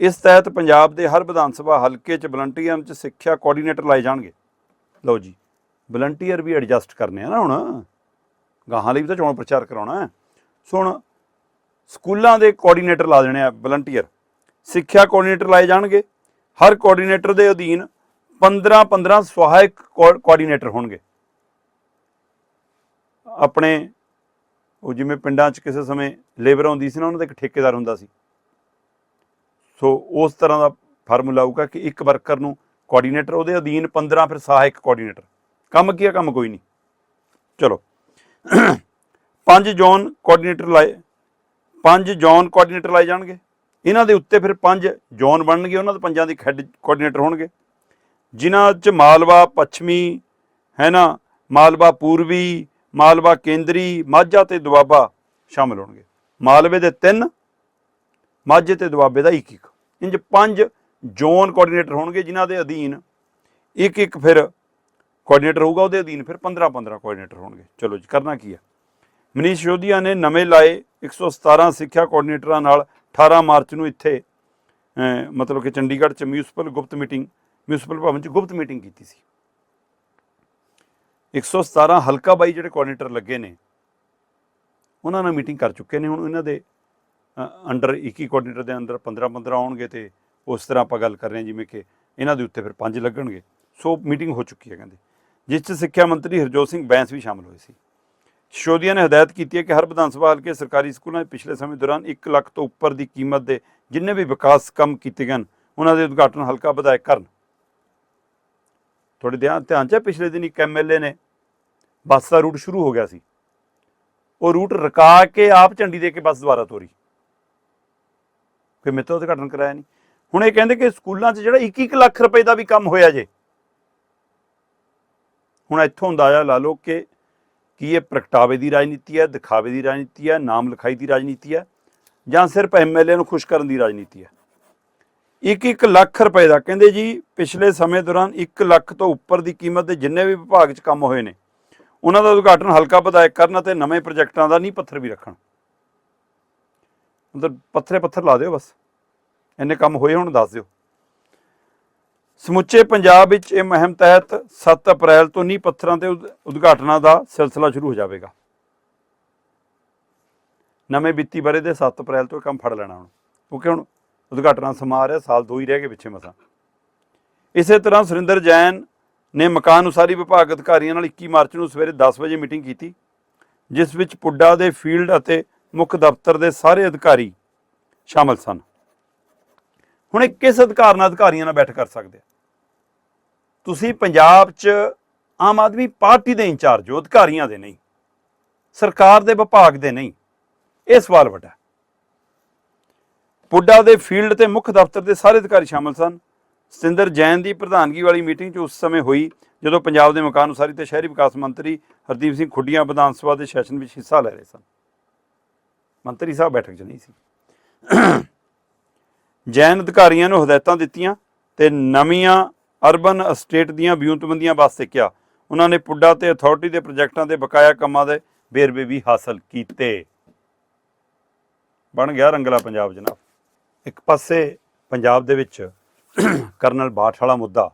ਇਸ ਤਹਿਤ ਪੰਜਾਬ ਦੇ ਹਰ ਵਿਧਾਨ ਸਭਾ ਹਲਕੇ 'ਚ ਵਲੰਟੀਅਰਾਂ 'ਚ ਸਿੱਖਿਆ ਕੋਆਰਡੀਨੇਟਰ ਲਾਏ ਜਾਣਗੇ। ਲਓ ਜੀ ਵਲੰਟੀਅਰ ਵੀ ਐਡਜਸਟ ਕਰਨੇ ਆ ਨਾ ਹੁਣ। ਗਾਹਾਂ ਲਈ ਵੀ ਤਾਂ ਚੋਣ ਪ੍ਰਚਾਰ ਕਰਾਉਣਾ ਹੈ। ਸੋ ਹੁਣ ਸਕੂਲਾਂ ਦੇ ਕੋਆਰਡੀਨੇਟਰ ਲਾ ਦੇਣੇ ਆ ਵਲੰਟੀਅਰ ਸਿੱਖਿਆ ਕੋਆਰਡੀਨੇਟਰ ਲਾਏ ਜਾਣਗੇ। ਹਰ ਕੋਆਰਡੀਨੇਟਰ ਦੇ ਅਧੀਨ 15 15 ਸਹਾਇਕ ਕੋ- ਕੋਆਰਡੀਨੇਟਰ ਹੋਣਗੇ। ਆਪਣੇ ਉਹ ਜਿਵੇਂ ਪਿੰਡਾਂ 'ਚ ਕਿਸੇ ਸਮੇਂ ਲੇਬਰ ਆਉਂਦੀ ਸੀ ਨਾ, ਉਹਨਾਂ ਦਾ ਇੱਕ ਠੇਕੇਦਾਰ ਹੁੰਦਾ ਸੀ। ਸੋ ਉਸ ਤਰ੍ਹਾਂ ਦਾ ਫਾਰਮੂਲਾ ਆਊਗਾ ਕਿ ਇੱਕ ਵਰਕਰ ਨੂੰ ਕੋਆਰਡੀਨੇਟਰ ਉਹਦੇ ਅਧੀਨ 15 ਫਿਰ ਸਹਾਇਕ ਕੋਆਰਡੀਨੇਟਰ ਕੰਮ ਕੀ ਆ, ਕੰਮ ਕੋਈ ਨਹੀਂ। ਚਲੋ। ਪੰਜ ਜ਼ੋਨ ਕੋਆਰਡੀਨੇਟਰ ਲਾਏ, ਪੰਜ ਜ਼ੋਨ ਕੋਆਰਡੀਨੇਟਰ ਲਾਏ ਜਾਣਗੇ। ਇਹਨਾਂ ਦੇ ਉੱਤੇ ਫਿਰ ਪੰਜ ਜ਼ੋਨ ਬਣਨਗੇ, ਉਹਨਾਂ ਦੇ ਪੰਜਾਂ ਦੇ ਹੈੱਡ ਕੋਆਰਡੀਨੇਟਰ ਹੋਣਗੇ। ਜਿਨ੍ਹਾਂ 'ਚ ਮਾਲਵਾ ਪੱਛਮੀ, ਹੈ ਨਾ, ਮਾਲਵਾ ਪੂਰਬੀ ਮਾਲਵਾ ਕੇਂਦਰੀ ਮਾਝਾ ਤੇ ਦੁਆਬਾ ਸ਼ਾਮਲ ਹੋਣਗੇ। ਮਾਲਵੇ ਦੇ ਤਿੰਨ, ਮਾਝੇ ਤੇ ਦੁਆਬੇ ਦਾ ਇੱਕ ਇੱਕ। ਇੰਜ ਪੰਜ ਜ਼ੋਨ ਕੋਆਰਡੀਨੇਟਰ ਹੋਣਗੇ ਜਿਨ੍ਹਾਂ ਦੇ ਅਧੀਨ ਇੱਕ ਇੱਕ ਫਿਰ ਕੋਆਰਡੀਨੇਟਰ ਹੋਊਗਾ, ਉਹਦੇ ਅਧੀਨ ਫਿਰ 15 15 ਕੋਆਰਡੀਨੇਟਰ ਹੋਣਗੇ। ਚਲੋ ਜੀ, ਕਰਨਾ ਕੀ ਹੈ? ਮਨੀਸ਼ ਸ਼ੋਧੀਆ ਨੇ ਨਵੇਂ ਲਾਏ 117 ਸਿੱਖਿਆ ਕੋਆਰਡੀਨੇਟਰਾਂ ਨਾਲ 18 ਮਾਰਚ ਨੂੰ ਇੱਥੇ ਮਤਲਬ ਕਿ ਚੰਡੀਗੜ੍ਹ ਚ ਮਿਊਨਿਸਪਲ ਗੁਪਤ ਮੀਟਿੰਗ ਮਿਊਨਿਸਪਲ ਭਵਨ ਚ ਗੁਪਤ ਮੀਟਿੰਗ ਕੀਤੀ ਸੀ। 117 ਹਲਕਾ ਬਾਈ ਜਿਹੜੇ ਕੋਆਰਡੀਨੇਟਰ ਲੱਗੇ ਨੇ, ਉਹਨਾਂ ਨਾਲ ਮੀਟਿੰਗ ਕਰ ਚੁੱਕੇ ਨੇ ਹੁਣ ਇਹਨਾਂ ਦੇ ਅੰਡਰ 21 ਕੋਆਰਡੀਨੇਟਰ ਦੇ ਅੰਦਰ 15 15 ਆਉਣਗੇ ਤੇ ਉਸ ਤਰ੍ਹਾਂ ਆਪਾਂ ਗੱਲ ਕਰ ਰਹੇ ਹਾਂ, ਜਿਵੇਂ ਕਿ ਇਹਨਾਂ ਦੇ ਉੱਤੇ ਫਿਰ ਪੰਜ ਲੱਗਣਗੇ। ਸੋ ਮੀਟਿੰਗ ਹੋ ਚੁੱਕੀ ਹੈ ਕਹਿੰਦੇ। ਜਿਸ 'ਚ ਸਿੱਖਿਆ ਮੰਤਰੀ ਹਰਜੋਤ ਸਿੰਘ ਬੈਂਸ ਵੀ ਸ਼ਾਮਲ ਹੋਏ ਸੀ। ਸ਼ੋਦੀਆ ਨੇ ਹਦਾਇਤ ਕੀਤੀ ਹੈ ਕਿ ਹਰ ਵਿਧਾਨ ਸਭਾ ਹਲਕੇ ਸਰਕਾਰੀ ਸਕੂਲਾਂ 'ਚ ਪਿਛਲੇ ਸਮੇਂ ਦੌਰਾਨ 1 ਲੱਖ ਤੋਂ ਉੱਪਰ ਦੀ ਕੀਮਤ ਦੇ ਜਿੰਨੇ ਵੀ ਵਿਕਾਸ ਕੰਮ ਕੀਤੇ ਗਏ ਹਨ, ਉਹਨਾਂ ਦੇ ਉਦਘਾਟਨ ਹਲਕਾ ਵਿਧਾਇਕ ਕਰਨ ਤੁਹਾਡੇ ਧਿਆਨ ਧਿਆਨ 'ਚ ਪਿਛਲੇ ਦਿਨ ਇੱਕ ਐਮਐਲਏ ਨੇ ਬੱਸ ਦਾ ਰੂਟ ਸ਼ੁਰੂ ਹੋ ਗਿਆ ਸੀ। ਉਹ ਰੂਟ ਰਕਾ ਕੇ ਆਪ ਝੰਡੀ ਦੇ ਕੇ ਬੱਸ ਦੁਬਾਰਾ ਤੋਰੀ। ਫਿਰ ਮੇਤੋਂ ਉਦਘਾਟਨ ਕਰਾਇਆ ਨਹੀਂ। ਹੁਣ ਇਹ ਕਹਿੰਦੇ ਕਿ ਸਕੂਲਾਂ 'ਚ ਜਿਹੜਾ 1-1 ਲੱਖ ਰੁਪਏ ਦਾ ਵੀ ਕੰਮ ਹੋਇਆ ਜੇ, ਹੁਣ ਇੱਥੋਂ ਅੰਦਾਜ਼ਾ ਲਾ ਲਓ ਕਿ ਕੀ ਇਹ ਪ੍ਰਗਟਾਵੇ ਦੀ ਰਾਜਨੀਤੀ ਹੈ, ਦਿਖਾਵੇ ਦੀ ਰਾਜਨੀਤੀ ਹੈ, ਨਾਮ ਲਿਖਾਈ ਦੀ ਰਾਜਨੀਤੀ ਹੈ ਜਾਂ ਸਿਰਫ ਐਮਐਲਏ ਨੂੰ ਖੁਸ਼ ਕਰਨ ਦੀ ਰਾਜਨੀਤੀ ਹੈ। 1-1 ਲੱਖ ਰੁਪਏ ਦਾ। ਕਹਿੰਦੇ ਜੀ, ਪਿਛਲੇ ਸਮੇਂ ਦੌਰਾਨ 1 ਲੱਖ ਤੋਂ ਉੱਪਰ ਦੀ ਕੀਮਤ ਦੇ ਜਿੰਨੇ ਵੀ ਵਿਭਾਗ 'ਚ ਕੰਮ ਹੋਏ ਨੇ, ਉਹਨਾਂ ਦਾ ਉਦਘਾਟਨ ਹਲਕਾ ਵਿਧਾਇਕ ਕਰਨ ਅਤੇ ਨਵੇਂ ਪ੍ਰੋਜੈਕਟਾਂ ਦਾ ਨਹੀਂ ਪੱਥਰ ਵੀ ਰੱਖਣ। ਮਤਲਬ ਪੱਥਰੇ ਪੱਥਰ ਲਾ ਦਿਓ ਬਸ। ਇੰਨੇ ਕੰਮ ਹੋਏ ਹੁਣ ਦੱਸ ਦਿਓ। ਸਮੁੱਚੇ ਪੰਜਾਬ ਵਿੱਚ ਇਹ ਮੁਹਿੰਮ ਤਹਿਤ 7 ਅਪ੍ਰੈਲ ਤੋਂ ਨੀ ਪੱਥਰਾਂ ਤੇ ਉਦਘਾਟਨਾਂ ਦਾ ਸਿਲਸਿਲਾ ਸ਼ੁਰੂ ਹੋ ਜਾਵੇਗਾ। ਨਵੇਂ ਵਿੱਤੀ ਬਾਰੇ ਦੇ 7 ਅਪ੍ਰੈਲ ਤੋਂ ਇਹ ਕੰਮ ਫੜ ਲੈਣਾ ਹੁਣ। ਕਿਉਂਕਿ ਹੁਣ ਉਦਘਾਟਨਾ ਸਮਾ ਰਿਹਾ ਸਾਲ ਦੋ ਹੀ ਰਹਿ ਗਏ ਪਿੱਛੇ ਮਸਾਂ। ਇਸੇ ਤਰ੍ਹਾਂ ਸੁਰਿੰਦਰ ਜੈਨ ਨੇ ਮਕਾਨ ਉਸਾਰੀ ਵਿਭਾਗ ਅਧਿਕਾਰੀਆਂ ਨਾਲ 21 ਮਾਰਚ ਨੂੰ ਸਵੇਰੇ 10 ਵਜੇ ਮੀਟਿੰਗ ਕੀਤੀ, ਜਿਸ ਵਿੱਚ ਪੁੱਡਾ ਦੇ ਫੀਲਡ ਅਤੇ ਮੁੱਖ ਦਫ਼ਤਰ ਦੇ ਸਾਰੇ ਅਧਿਕਾਰੀ ਸ਼ਾਮਲ ਸਨ। ਹੁਣ ਇਹ ਕਿਸ ਅਧਿਕਾਰ ਨਾਲ ਅਧਿਕਾਰੀਆਂ ਨਾਲ ਬੈਠ ਕਰ ਸਕਦੇ ਤੁਸੀਂ ਪੰਜਾਬ 'ਚ ਆਮ ਆਦਮੀ ਪਾਰਟੀ ਦੇ ਇੰਚਾਰਜ ਹੋ, ਅਧਿਕਾਰੀਆਂ ਦੇ ਨਹੀਂ, ਸਰਕਾਰ ਦੇ ਵਿਭਾਗ ਦੇ ਨਹੀਂ, ਇਹ ਸਵਾਲ ਵੱਡਾ ਪੁੱਡਾ ਦੇ ਫੀਲਡ ਤੇ ਮੁੱਖ ਦਫ਼ਤਰ ਦੇ ਸਾਰੇ ਅਧਿਕਾਰੀ ਸ਼ਾਮਲ ਸਨ। ਸਤਿੰਦਰ ਜੈਨ ਦੀ ਪ੍ਰਧਾਨਗੀ ਵਾਲੀ ਮੀਟਿੰਗ 'ਚ ਉਸ ਸਮੇਂ ਹੋਈ, ਜਦੋਂ ਪੰਜਾਬ ਦੇ ਮਕਾਨ ਉਸਾਰੀ ਤੇ ਸ਼ਹਿਰੀ ਵਿਕਾਸ ਮੰਤਰੀ ਹਰਦੀਪ ਸਿੰਘ ਖੁੱਡੀਆਂ ਵਿਧਾਨ ਸਭਾ ਦੇ ਸੈਸ਼ਨ ਵਿੱਚ ਹਿੱਸਾ ਲੈ ਰਹੇ ਸਨ। ਮੰਤਰੀ ਸਾਹਿਬ ਬੈਠਕ 'ਚ ਨਹੀਂ ਸੀ। ਜੈਨ ਅਧਿਕਾਰੀਆਂ ਨੂੰ ਹਦਾਇਤਾਂ ਦਿੱਤੀਆਂ ਤੇ ਨਵੀਆਂ ਅਰਬਨ ਅਸਟੇਟ ਦੀਆਂ ਵਿਉਂਤਬੰਦੀਆਂ ਵਾਸਤੇ ਕਿਹਾ। ਉਹਨਾਂ ਨੇ ਪੁੱਡਾ ਤੇ ਅਥਾਰਟੀ ਦੇ ਪ੍ਰੋਜੈਕਟਾਂ ਦੇ ਬਕਾਇਆ ਕੰਮਾਂ ਦੇ ਵੇਰਵੇ ਵੀ ਹਾਸਲ ਕੀਤੇ। ਬਣ ਗਿਆ ਰੰਗਲਾ ਪੰਜਾਬ ਜਨਾਬ। ਇੱਕ ਪਾਸੇ ਪੰਜਾਬ ਦੇ ਵਿੱਚ ਕਰਨਲ ਬਾਠ ਵਾਲਾ ਮੁੱਦਾ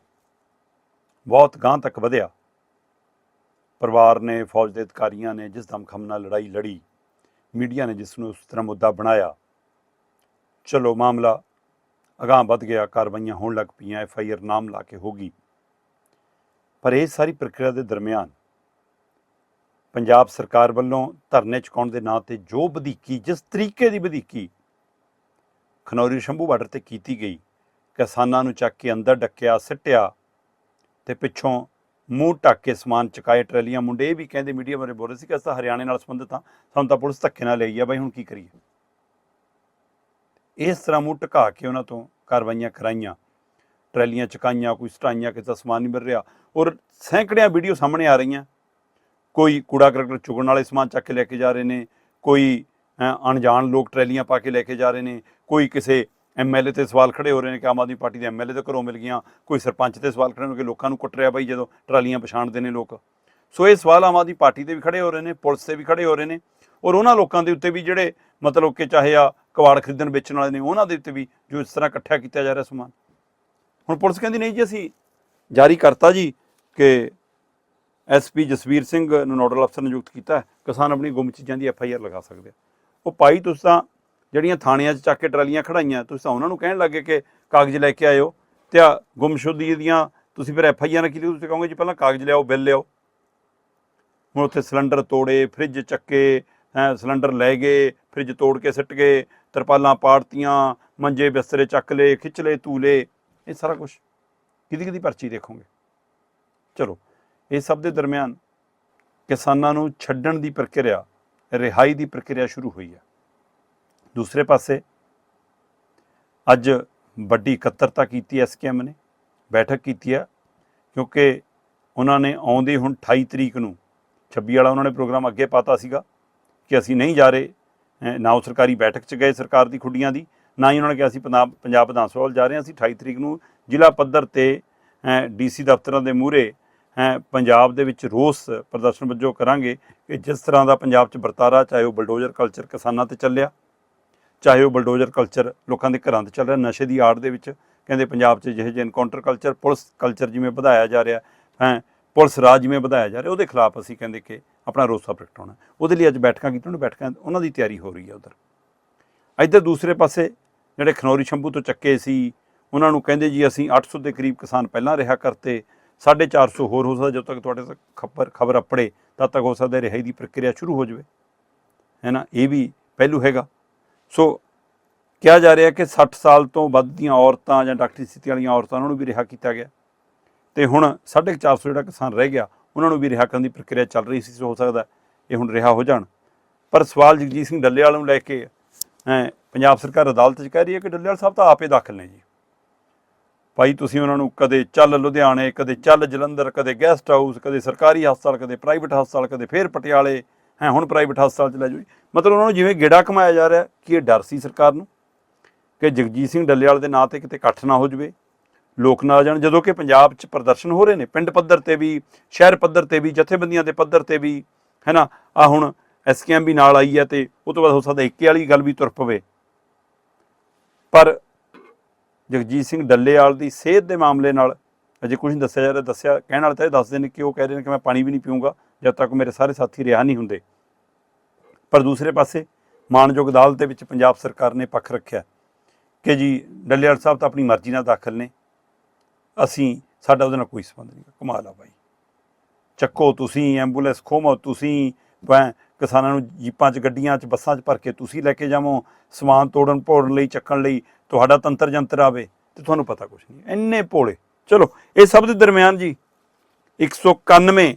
ਬਹੁਤ ਗਾਂਹ ਤੱਕ ਵਧਿਆ। ਪਰਿਵਾਰ ਨੇ, ਫੌਜ ਦੇ ਅਧਿਕਾਰੀਆਂ ਨੇ ਜਿਸ ਦਮਖਮ ਨਾਲ ਲੜਾਈ ਲੜੀ, ਮੀਡੀਆ ਨੇ ਜਿਸ ਨੂੰ ਉਸ ਤਰ੍ਹਾਂ ਮੁੱਦਾ ਬਣਾਇਆ। ਚਲੋ ਮਾਮਲਾ ਅਗਾਂਹ ਵੱਧ ਗਿਆ, ਕਾਰਵਾਈਆਂ ਹੋਣ ਲੱਗ ਪਈਆਂ, ਐਫ ਆਈ ਆਰ ਨਾਮ ਲਾ ਕੇ ਹੋ ਗਈ। ਪਰ ਇਹ ਸਾਰੀ ਪ੍ਰਕਿਰਿਆ ਦੇ ਦਰਮਿਆਨ ਪੰਜਾਬ ਸਰਕਾਰ ਵੱਲੋਂ ਧਰਨੇ ਚੁਕਾਉਣ ਦੇ ਨਾਂ ਤੇ ਜੋ ਵਧੀਕੀ, ਜਿਸ ਤਰੀਕੇ ਦੀ ਵਧੀਕੀ ਖਨੌਰੀ ਸ਼ੰਭੂ ਬਾਰਡਰ ਤੇ ਕੀਤੀ ਗਈ। ਕਿਸਾਨਾਂ ਨੂੰ ਚੱਕ ਕੇ ਅੰਦਰ ਡੱਕਿਆ, ਸਿੱਟਿਆ ਤੇ ਪਿੱਛੋਂ ਮੂੰਹ ਢੱਕ ਕੇ ਸਮਾਨ ਚੁਕਾਏ ਟਰੈਲੀਆਂ। ਮੁੰਡੇ ਇਹ ਵੀ ਕਹਿੰਦੇ ਮੀਡੀਆ ਬਾਰੇ ਬੋਲ ਰਹੇ ਸੀ ਕਿ ਅਸੀਂ ਤਾਂ ਹਰਿਆਣੇ ਨਾਲ ਸੰਬੰਧਿਤ ਹਾਂ, ਸਾਨੂੰ ਤਾਂ ਪੁਲਿਸ ਧੱਕੇ ਨਾਲ ਲਈ ਆ, ਬਾਈ ਹੁਣ ਕੀ ਕਰੀਏ? ਇਸ ਤਰ੍ਹਾਂ ਮੂੰਹ ਢਕਾ ਕੇ ਉਹਨਾਂ ਤੋਂ ਕਾਰਵਾਈਆਂ ਕਰਾਈਆਂ, ਟਰੈਲੀਆਂ ਚੁਕਾਈਆਂ, ਕੋਈ ਸਟਾਈਆਂ, ਕਿਸੇ ਦਾ ਸਮਾਨ ਨਹੀਂ ਮਿਲ ਰਿਹਾ। ਔਰ ਸੈਂਕੜਿਆਂ ਵੀਡੀਓ ਸਾਹਮਣੇ ਆ ਰਹੀਆਂ। ਕੋਈ ਕੂੜਾ ਕਰਕਟ ਚੁਗਣ ਵਾਲੇ ਸਮਾਨ ਚੱਕ ਕੇ ਲੈ ਕੇ ਜਾ ਰਹੇ ਨੇ, ਕੋਈ ਅਣਜਾਣ ਲੋਕ ਟਰੈਲੀਆਂ ਪਾ ਕੇ ਲੈ ਕੇ ਜਾ ਰਹੇ ਨੇ। ਕੋਈ ਕਿਸੇ ਐਮਐਲਏ ਤੇ ਸਵਾਲ ਖੜੇ ਹੋ ਰਹੇ ਨੇ ਕਿ ਆਮ ਆਦਮੀ ਪਾਰਟੀ ਦੇ ਐਮਐਲਏ ਦੇ ਘਰੋਂ ਮਿਲ ਗਈਆਂ। ਕੋਈ ਸਰਪੰਚ ਤੇ ਸਵਾਲ ਖੜੇ ਹੋ ਕਿ ਲੋਕਾਂ ਨੂੰ ਕੁੱਟ ਰਿਹਾ ਬਾਈ ਜਦੋਂ ਟਰਾਲੀਆਂ ਪਛਾਣਦੇ ਨੇ ਲੋਕ। ਸੋ ਇਹ ਸਵਾਲ ਆਮ ਆਦਮੀ ਪਾਰਟੀ ਤੇ ਵੀ ਖੜੇ ਹੋ ਰਹੇ ਨੇ, ਪੁਲਿਸ ਤੇ ਵੀ ਖੜੇ ਹੋ ਰਹੇ ਨੇ। ਔਰ ਉਹਨਾਂ ਲੋਕਾਂ ਦੇ ਉੱਤੇ ਵੀ ਜਿਹੜੇ ਮਤਲਬ ਕਿ ਚਾਹੇ ਆ ਕਵਾੜ ਖਰੀਦਣ ਵੇਚਣ ਵਾਲੇ ਨੇ, ਉਹਨਾਂ ਦੇ ਉੱਤੇ ਵੀ ਜੋ ਇਸ ਤਰ੍ਹਾਂ ਇਕੱਠਾ ਕੀਤਾ ਜਾ ਰਿਹਾ ਸਮਾਨ। ਹੁਣ ਪੁਲਿਸ ਕਹਿੰਦੀ, ਨਹੀਂ ਜੀ, ਅਸੀਂ ਜਾਰੀ ਕਰਤਾ ਜੀ ਕਿ ਐਸਪੀ ਜਸਵੀਰ ਸਿੰਘ ਨੂੰ ਨੋਡਲ ਅਫਸਰ ਨਿਯੁਕਤ ਕੀਤਾ ਕਿਸਾਨ ਆਪਣੀ ਗੁੰਮ ਚੀਜ਼ਾਂ ਦੀ ਐਫ ਆਈ ਆਰ ਲਗਾ ਸਕਦੇ ਆ। ਉਹ ਪਾਈ ਤੁਸੀਂ ਤਾਂ ਜਿਹੜੀਆਂ ਥਾਣਿਆਂ 'ਚ ਚੱਕ ਕੇ ਟਰਾਲੀਆਂ ਖੜਾਈਆਂ, ਤੁਸੀਂ ਤਾਂ ਉਹਨਾਂ ਨੂੰ ਕਹਿਣ ਲੱਗੇ ਕਿ ਕਾਗਜ਼ ਲੈ ਕੇ ਆਇਓ ਤੇ ਆ ਗੁੰਮਸ਼ੁਦਗੀ ਦੀਆਂ ਤੁਸੀਂ ਫਿਰ ਐਫ ਆਈ ਆਰ ਕੀ ਤੁਸੀਂ ਕਹੋਗੇ ਜੀ ਪਹਿਲਾਂ ਕਾਗਜ਼ ਲਿਆਓ, ਬਿੱਲ ਲਿਆਓ। ਹੁਣ ਉੱਥੇ ਸਿਲੰਡਰ ਤੋੜੇ, ਫ੍ਰਿਜ ਚੱਕੇ, ਹੈਂ, ਸਿਲੰਡਰ ਲੈ ਗਏ, ਫ੍ਰਿਜ ਤੋੜ ਕੇ ਸਿੱਟ ਗਏ, ਤਰਪਾਲਾਂ ਪਾੜਤੀਆਂ, ਮੰਜੇ ਬਿਸਤਰੇ ਚੱਕ ਲਏ, ਖਿੱਚ ਲਏ ਤੂਲੇ ਇਹ ਸਾਰਾ ਕੁਝ ਕਿਹਦੀ ਕਿਹਦੀ ਪਰਚੀ ਦੇਖੋਗੇ? ਚਲੋ, ਇਹ ਸਭ ਦੇ ਦਰਮਿਆਨ ਕਿਸਾਨਾਂ ਨੂੰ ਛੱਡਣ ਦੀ ਪ੍ਰਕਿਰਿਆ ਰਿਹਾਈ ਦੀ ਪ੍ਰਕਿਰਿਆ ਸ਼ੁਰੂ ਹੋਈ ਹੈ। ਦੂਸਰੇ ਪਾਸੇ ਅੱਜ ਵੱਡੀ ਇਕੱਤਰਤਾ ਕੀਤੀ ਐਸਕੇਐਮ ਨੇ, ਬੈਠਕ ਕੀਤੀ ਹੈ, ਕਿਉਂਕਿ ਉਹਨਾਂ ਨੇ ਆਉਂਦੇ ਹੁਣ 28 ਤਰੀਕ ਨੂੰ 26 ਵਾਲਾ ਉਹਨਾਂ ਨੇ ਪ੍ਰੋਗਰਾਮ ਅੱਗੇ ਪਾਤਾ ਸੀਗਾ ਕਿ ਅਸੀਂ ਨਹੀਂ ਜਾ ਰਹੇ ਨਾ ਉਹ ਸਰਕਾਰੀ ਬੈਠਕ 'ਚ ਗਏ ਸਰਕਾਰ ਦੀ ਖੁੱਡੀਆਂ ਦੀ, ਨਾ ਹੀ ਉਹਨਾਂ ਨੇ ਕਿਹਾ ਅਸੀਂ ਪੰਜਾਬ ਪੰਜਾਬ ਵਿਧਾਨ ਸਭਾ ਵੱਲ ਜਾ ਰਹੇ ਹਾਂ, ਅਸੀਂ 28 ਤਰੀਕ ਨੂੰ ਜ਼ਿਲ੍ਹਾ ਪੱਧਰ ਤੇ ਡੀਸੀ ਦਫ਼ਤਰਾਂ ਦੇ ਮੂਹਰੇ ਪੰਜਾਬ ਦੇ ਵਿੱਚ ਰੋਸ ਪ੍ਰਦਰਸ਼ਨ ਵਜੋਂ ਕਰਾਂਗੇ ਕਿ ਜਿਸ ਤਰ੍ਹਾਂ ਦਾ ਪੰਜਾਬ 'ਚ ਵਰਤਾਰਾ, ਚਾਹੇ ਉਹ ਬਲਡੋਜ਼ਰ ਕਲਚਰ ਕਿਸਾਨਾਂ ਤੇ ਚੱਲਿਆ, ਚਾਹੇ ਉਹ ਬਲਡੋਜ਼ਰ ਕਲਚਰ ਲੋਕਾਂ ਦੇ ਘਰਾਂ ਤੇ ਚੱਲ ਰਿਹਾ, ਨਸ਼ੇ ਦੀ ਆੜ ਦੇ ਵਿੱਚ ਕਹਿੰਦੇ ਪੰਜਾਬ 'ਚ ਜਿਹੇ ਜਿਹੇ ਇਨਕਾਊਂਟਰ ਕਲਚਰ ਪੁਲਿਸ ਕਲਚਰ ਜਿਵੇਂ ਵਧਾਇਆ ਜਾ ਰਿਹਾ, ਹੈ, ਪੁਲਿਸ ਰਾਜ ਜਿਵੇਂ ਵਧਾਇਆ ਜਾ ਰਿਹਾ, ਉਹਦੇ ਖਿਲਾਫ ਅਸੀਂ ਕਹਿੰਦੇ ਕਿ ਆਪਣਾ ਰੋਸਾ ਪ੍ਰਗਟਾਉਣਾ ਉਹਦੇ ਲਈ ਅੱਜ ਬੈਠਕਾਂ ਕੀਤੀਆਂ ਨੇ, ਬੈਠਕਾਂ, ਉਹਨਾਂ ਦੀ ਤਿਆਰੀ ਹੋ ਰਹੀ ਹੈ ਉਧਰ। ਇੱਧਰ ਦੂਸਰੇ ਪਾਸੇ ਜਿਹੜੇ ਖਨੌਰੀ ਸ਼ੰਭੂ ਤੋਂ ਚੱਕੇ ਸੀ, ਉਹਨਾਂ ਨੂੰ ਕਹਿੰਦੇ ਜੀ ਅਸੀਂ 800 ਦੇ ਕਰੀਬ ਕਿਸਾਨ ਪਹਿਲਾਂ ਰਿਹਾ ਕਰਤੇ 450 ਹੋਰ ਹੋ ਸਕਦਾ, ਜਦੋਂ ਤੱਕ ਤੁਹਾਡੇ ਤੱਕ ਖਬਰ ਖਬਰ ਅਪੜੇ ਤਦ ਤੱਕ ਹੋ ਸਕਦਾ ਰਿਹਾਈ ਦੀ ਪ੍ਰਕਿਰਿਆ ਸ਼ੁਰੂ ਹੋ ਜਾਵੇ। ਹੈ ਨਾ? ਇਹ ਵੀ ਪਹਿਲੂ ਹੈਗਾ। ਸੋ ਕਿਹਾ ਜਾ ਰਿਹਾ ਕਿ 60 ਸਾਲ ਤੋਂ ਵੱਧ ਦੀਆਂ ਔਰਤਾਂ ਜਾਂ ਡਾਕਟਰੀ ਸਥਿਤੀ ਵਾਲੀਆਂ ਔਰਤਾਂ, ਉਹਨਾਂ ਨੂੰ ਵੀ ਰਿਹਾ ਕੀਤਾ ਗਿਆ। ਤੇ ਹੁਣ 450 ਜਿਹੜਾ ਕਿਸਾਨ ਰਹਿ ਗਿਆ, ਉਹਨਾਂ ਨੂੰ ਵੀ ਰਿਹਾ ਕਰਨ ਦੀ ਪ੍ਰਕਿਰਿਆ ਚੱਲ ਰਹੀ ਸੀ, ਹੋ ਸਕਦਾ ਇਹ ਹੁਣ ਰਿਹਾ ਹੋ ਜਾਣ। ਪਰ ਸਵਾਲ ਜਗਜੀਤ ਸਿੰਘ ਡੱਲੇਵਾਲ ਨੂੰ ਲੈ ਕੇ ਪੰਜਾਬ ਸਰਕਾਰ ਅਦਾਲਤ 'ਚ ਕਹਿ ਰਹੀ ਹੈ ਕਿ ਡੱਲੇਵਾਲ ਸਾਹਿਬ ਤਾਂ ਆਪੇ ਦਾਖਲ ਨੇ ਜੀ। ਭਾਈ ਤੁਸੀਂ ਉਹਨਾਂ ਨੂੰ ਕਦੇ ਚੱਲ ਲੁਧਿਆਣੇ, ਕਦੇ ਚੱਲ ਜਲੰਧਰ, ਕਦੇ ਗੈਸਟ ਹਾਊਸ ਕਦੇ ਸਰਕਾਰੀ ਹਸਪਤਾਲ, ਕਦੇ ਪ੍ਰਾਈਵੇਟ ਹਸਪਤਾਲ, ਕਦੇ ਫੇਰ ਪਟਿਆਲੇ, ਹੈ, ਹੁਣ ਪ੍ਰਾਈਵੇਟ ਹਸਪਤਾਲ ਚ ਲੈ ਜਾਓ ਮਤਲਬ ਉਹਨਾਂ ਨੂੰ ਜਿਵੇਂ ਗੇੜਾ ਕਮਾਇਆ ਜਾ ਰਿਹਾ, ਕਿ ਇਹ ਡਰ ਸੀ ਸਰਕਾਰ ਨੂੰ? ਕਿ ਜਗਜੀਤ ਸਿੰਘ ਡੱਲੇਵਾਲ ਦੇ ਨਾਂ ਤੇ ਕਿਤੇ ਇਕੱਠ ਨਾ ਹੋ ਜਵੇ? ਲੋਕ ਨਾ ਆ ਜਾਣ, ਜਦੋਂ ਕਿ ਪੰਜਾਬ 'ਚ ਪ੍ਰਦਰਸ਼ਨ ਹੋ ਰਹੇ ਨੇ, ਪਿੰਡ ਪੱਧਰ ਤੇ ਵੀ, ਸ਼ਹਿਰ ਪੱਧਰ ਤੇ ਵੀ, ਜਥੇਬੰਦੀਆਂ ਦੇ ਪੱਧਰ ਤੇ ਵੀ ਹੈ ਨਾ ਆ ਹੁਣ ਐਸਕੇਐਮ ਵੀ ਨਾਲ ਆਈ ਹੈ ਤੇ ਉਹ ਤੋਂ ਬਾਅਦ ਹੋ ਸਕਦਾ ਇੱਕੇ ਵਾਲੀ ਗੱਲ ਵੀ ਤੁਰ ਪਵੇ। ਪਰ ਜਗਜੀਤ ਸਿੰਘ ਡੱਲੇਵਾਲ ਦੀ ਸਿਹਤ ਦੇ ਮਾਮਲੇ ਨਾਲ ਅਜੇ ਕੁਝ ਨਹੀਂ ਦੱਸਿਆ ਜਾ ਰਿਹਾ। ਦੱਸਿਆ, ਕਹਿਣ ਵਾਲੇ ਤਾਂ ਇਹ ਦੱਸਦੇ ਨੇ ਕਿ ਉਹ ਕਹਿ ਰਹੇ ਨੇ ਕਿ ਮੈਂ ਪਾਣੀ ਵੀ ਨਹੀਂ ਪੀਊਂਗਾ, ਜਦ ਤੱਕ ਮੇਰੇ ਸਾਰੇ ਸਾਥੀ ਰਿਹਾ ਨਹੀਂ ਹੁੰਦੇ। ਪਰ ਦੂਸਰੇ ਪਾਸੇ, ਮਾਨਯੋਗ ਅਦਾਲਤ ਦੇ ਵਿੱਚ ਪੰਜਾਬ ਸਰਕਾਰ ਨੇ ਪੱਖ ਰੱਖਿਆ ਕਿ ਜੀ, ਡੱਲੇਵਾਲ ਸਾਹਿਬ ਤਾਂ ਆਪਣੀ ਮਰਜ਼ੀ ਨਾਲ ਦਾਖਲ ਨੇ। ਅਸੀਂ, ਸਾਡਾ ਉਹਦੇ ਨਾਲ ਕੋਈ ਸੰਬੰਧ ਨਹੀਂ। ਕਮਾਲ ਆ ਬਾਈ। ਚੱਕੋ ਤੁਸੀਂ, ਐਂਬੂਲੈਂਸ ਖੋਮੋ ਤੁਸੀਂ ਭੈਂ ਕਿਸਾਨਾਂ ਨੂੰ ਜੀਪਾਂ 'ਚ, ਗੱਡੀਆਂ 'ਚ, ਬੱਸਾਂ 'ਚ ਭਰ ਕੇ ਤੁਸੀਂ ਲੈ ਕੇ ਜਾਵੋ। ਸਮਾਨ ਤੋੜਨ ਭੋੜਨ ਲਈ, ਚੱਕਣ ਲਈ ਤੁਹਾਡਾ ਤੰਤਰ ਜੰਤਰ ਆਵੇ ਤੇ ਤੁਹਾਨੂੰ ਪਤਾ ਕੁਝ ਨਹੀਂ। ਇੰਨੇ ਭੋਲੇ। ਚਲੋ, ਇਹ ਸਭ ਦੇ ਦਰਮਿਆਨ ਜੀ 191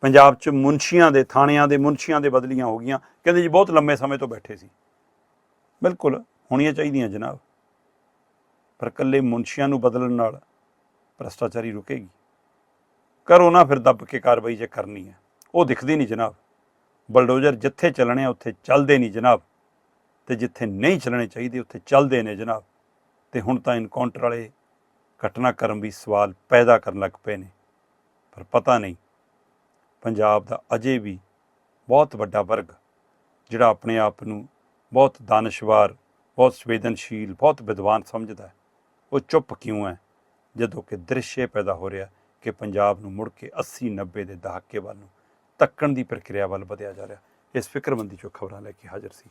ਪੰਜਾਬ 'ਚ ਮੁਨਸ਼ੀਆਂ ਦੇ, ਥਾਣਿਆਂ ਦੇ, ਮੁਨਸ਼ੀਆਂ ਦੇ ਬਦਲੀਆਂ ਹੋ ਗਈਆਂ। ਕਹਿੰਦੇ ਜੀ, ਬਹੁਤ ਲੰਮੇ ਸਮੇਂ ਤੋਂ ਬੈਠੇ ਸੀ। ਬਿਲਕੁਲ, ਹੋਣੀਆਂ ਚਾਹੀਦੀਆਂ ਜਨਾਬ। ਪਰ ਇਕੱਲੇ ਮੁਨਸ਼ੀਆਂ ਨੂੰ ਬਦਲਣ ਨਾਲ ਭ੍ਰਸ਼ਟਾਚਾਰੀ ਰੁਕੇਗੀ। ਕਰੋ ਨਾ ਫਿਰ ਦੱਬ ਕੇ ਕਾਰਵਾਈ ਜੇ ਕਰਨੀ ਹੈ। ਉਹ ਦਿਖਦੀ ਨਹੀਂ ਜਨਾਬ। ਬਲਡੋਜ਼ਰ ਜਿੱਥੇ ਚੱਲਣੇ ਆ, ਉੱਥੇ ਚੱਲਦੇ ਨਹੀਂ ਜਨਾਬ। ਤੇ ਜਿੱਥੇ ਨਹੀਂ ਚੱਲਣੇ ਚਾਹੀਦੇ, ਉੱਥੇ ਚੱਲਦੇ ਨੇ ਜਨਾਬ। ਤੇ ਹੁਣ ਤਾਂ ਇਨਕਾਊਂਟਰ ਵਾਲੇ ਘਟਨਾਕ੍ਰਮ ਵੀ ਸਵਾਲ ਪੈਦਾ ਕਰਨ ਲੱਗ ਪਏ ਨੇ। ਪਰ ਪਤਾ ਨਹੀਂ, ਪੰਜਾਬ ਦਾ ਅਜੇ ਵੀ ਬਹੁਤ ਵੱਡਾ ਵਰਗ, ਜਿਹੜਾ ਆਪਣੇ ਆਪ ਨੂੰ ਬਹੁਤ ਦਾਨਸ਼ਵਾਰ, ਬਹੁਤ ਸੰਵੇਦਨਸ਼ੀਲ, ਬਹੁਤ ਵਿਦਵਾਨ ਸਮਝਦਾ ਹੈ, ਉਹ ਚੁੱਪ ਕਿਉਂ ਹੈ? ਜਦੋਂ ਕਿ ਦ੍ਰਿਸ਼ ਇਹ ਪੈਦਾ ਹੋ ਰਿਹਾ ਕਿ ਪੰਜਾਬ ਨੂੰ ਮੁੜ ਕੇ 80 90 ਦੇ ਦਹਾਕੇ ਵੱਲ ਨੂੰ ਤੱਕਣ ਦੀ ਪ੍ਰਕਿਰਿਆ ਵੱਲ ਵਧਿਆ ਜਾ ਰਿਹਾ। ਇਸ ਫਿਕਰਮੰਦੀ ਚੋਂ ਖਬਰਾਂ ਲੈ ਕੇ ਹਾਜ਼ਰ ਸੀ।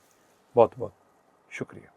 ਬਹੁਤ ਬਹੁਤ ਸ਼ੁਕਰੀਆ।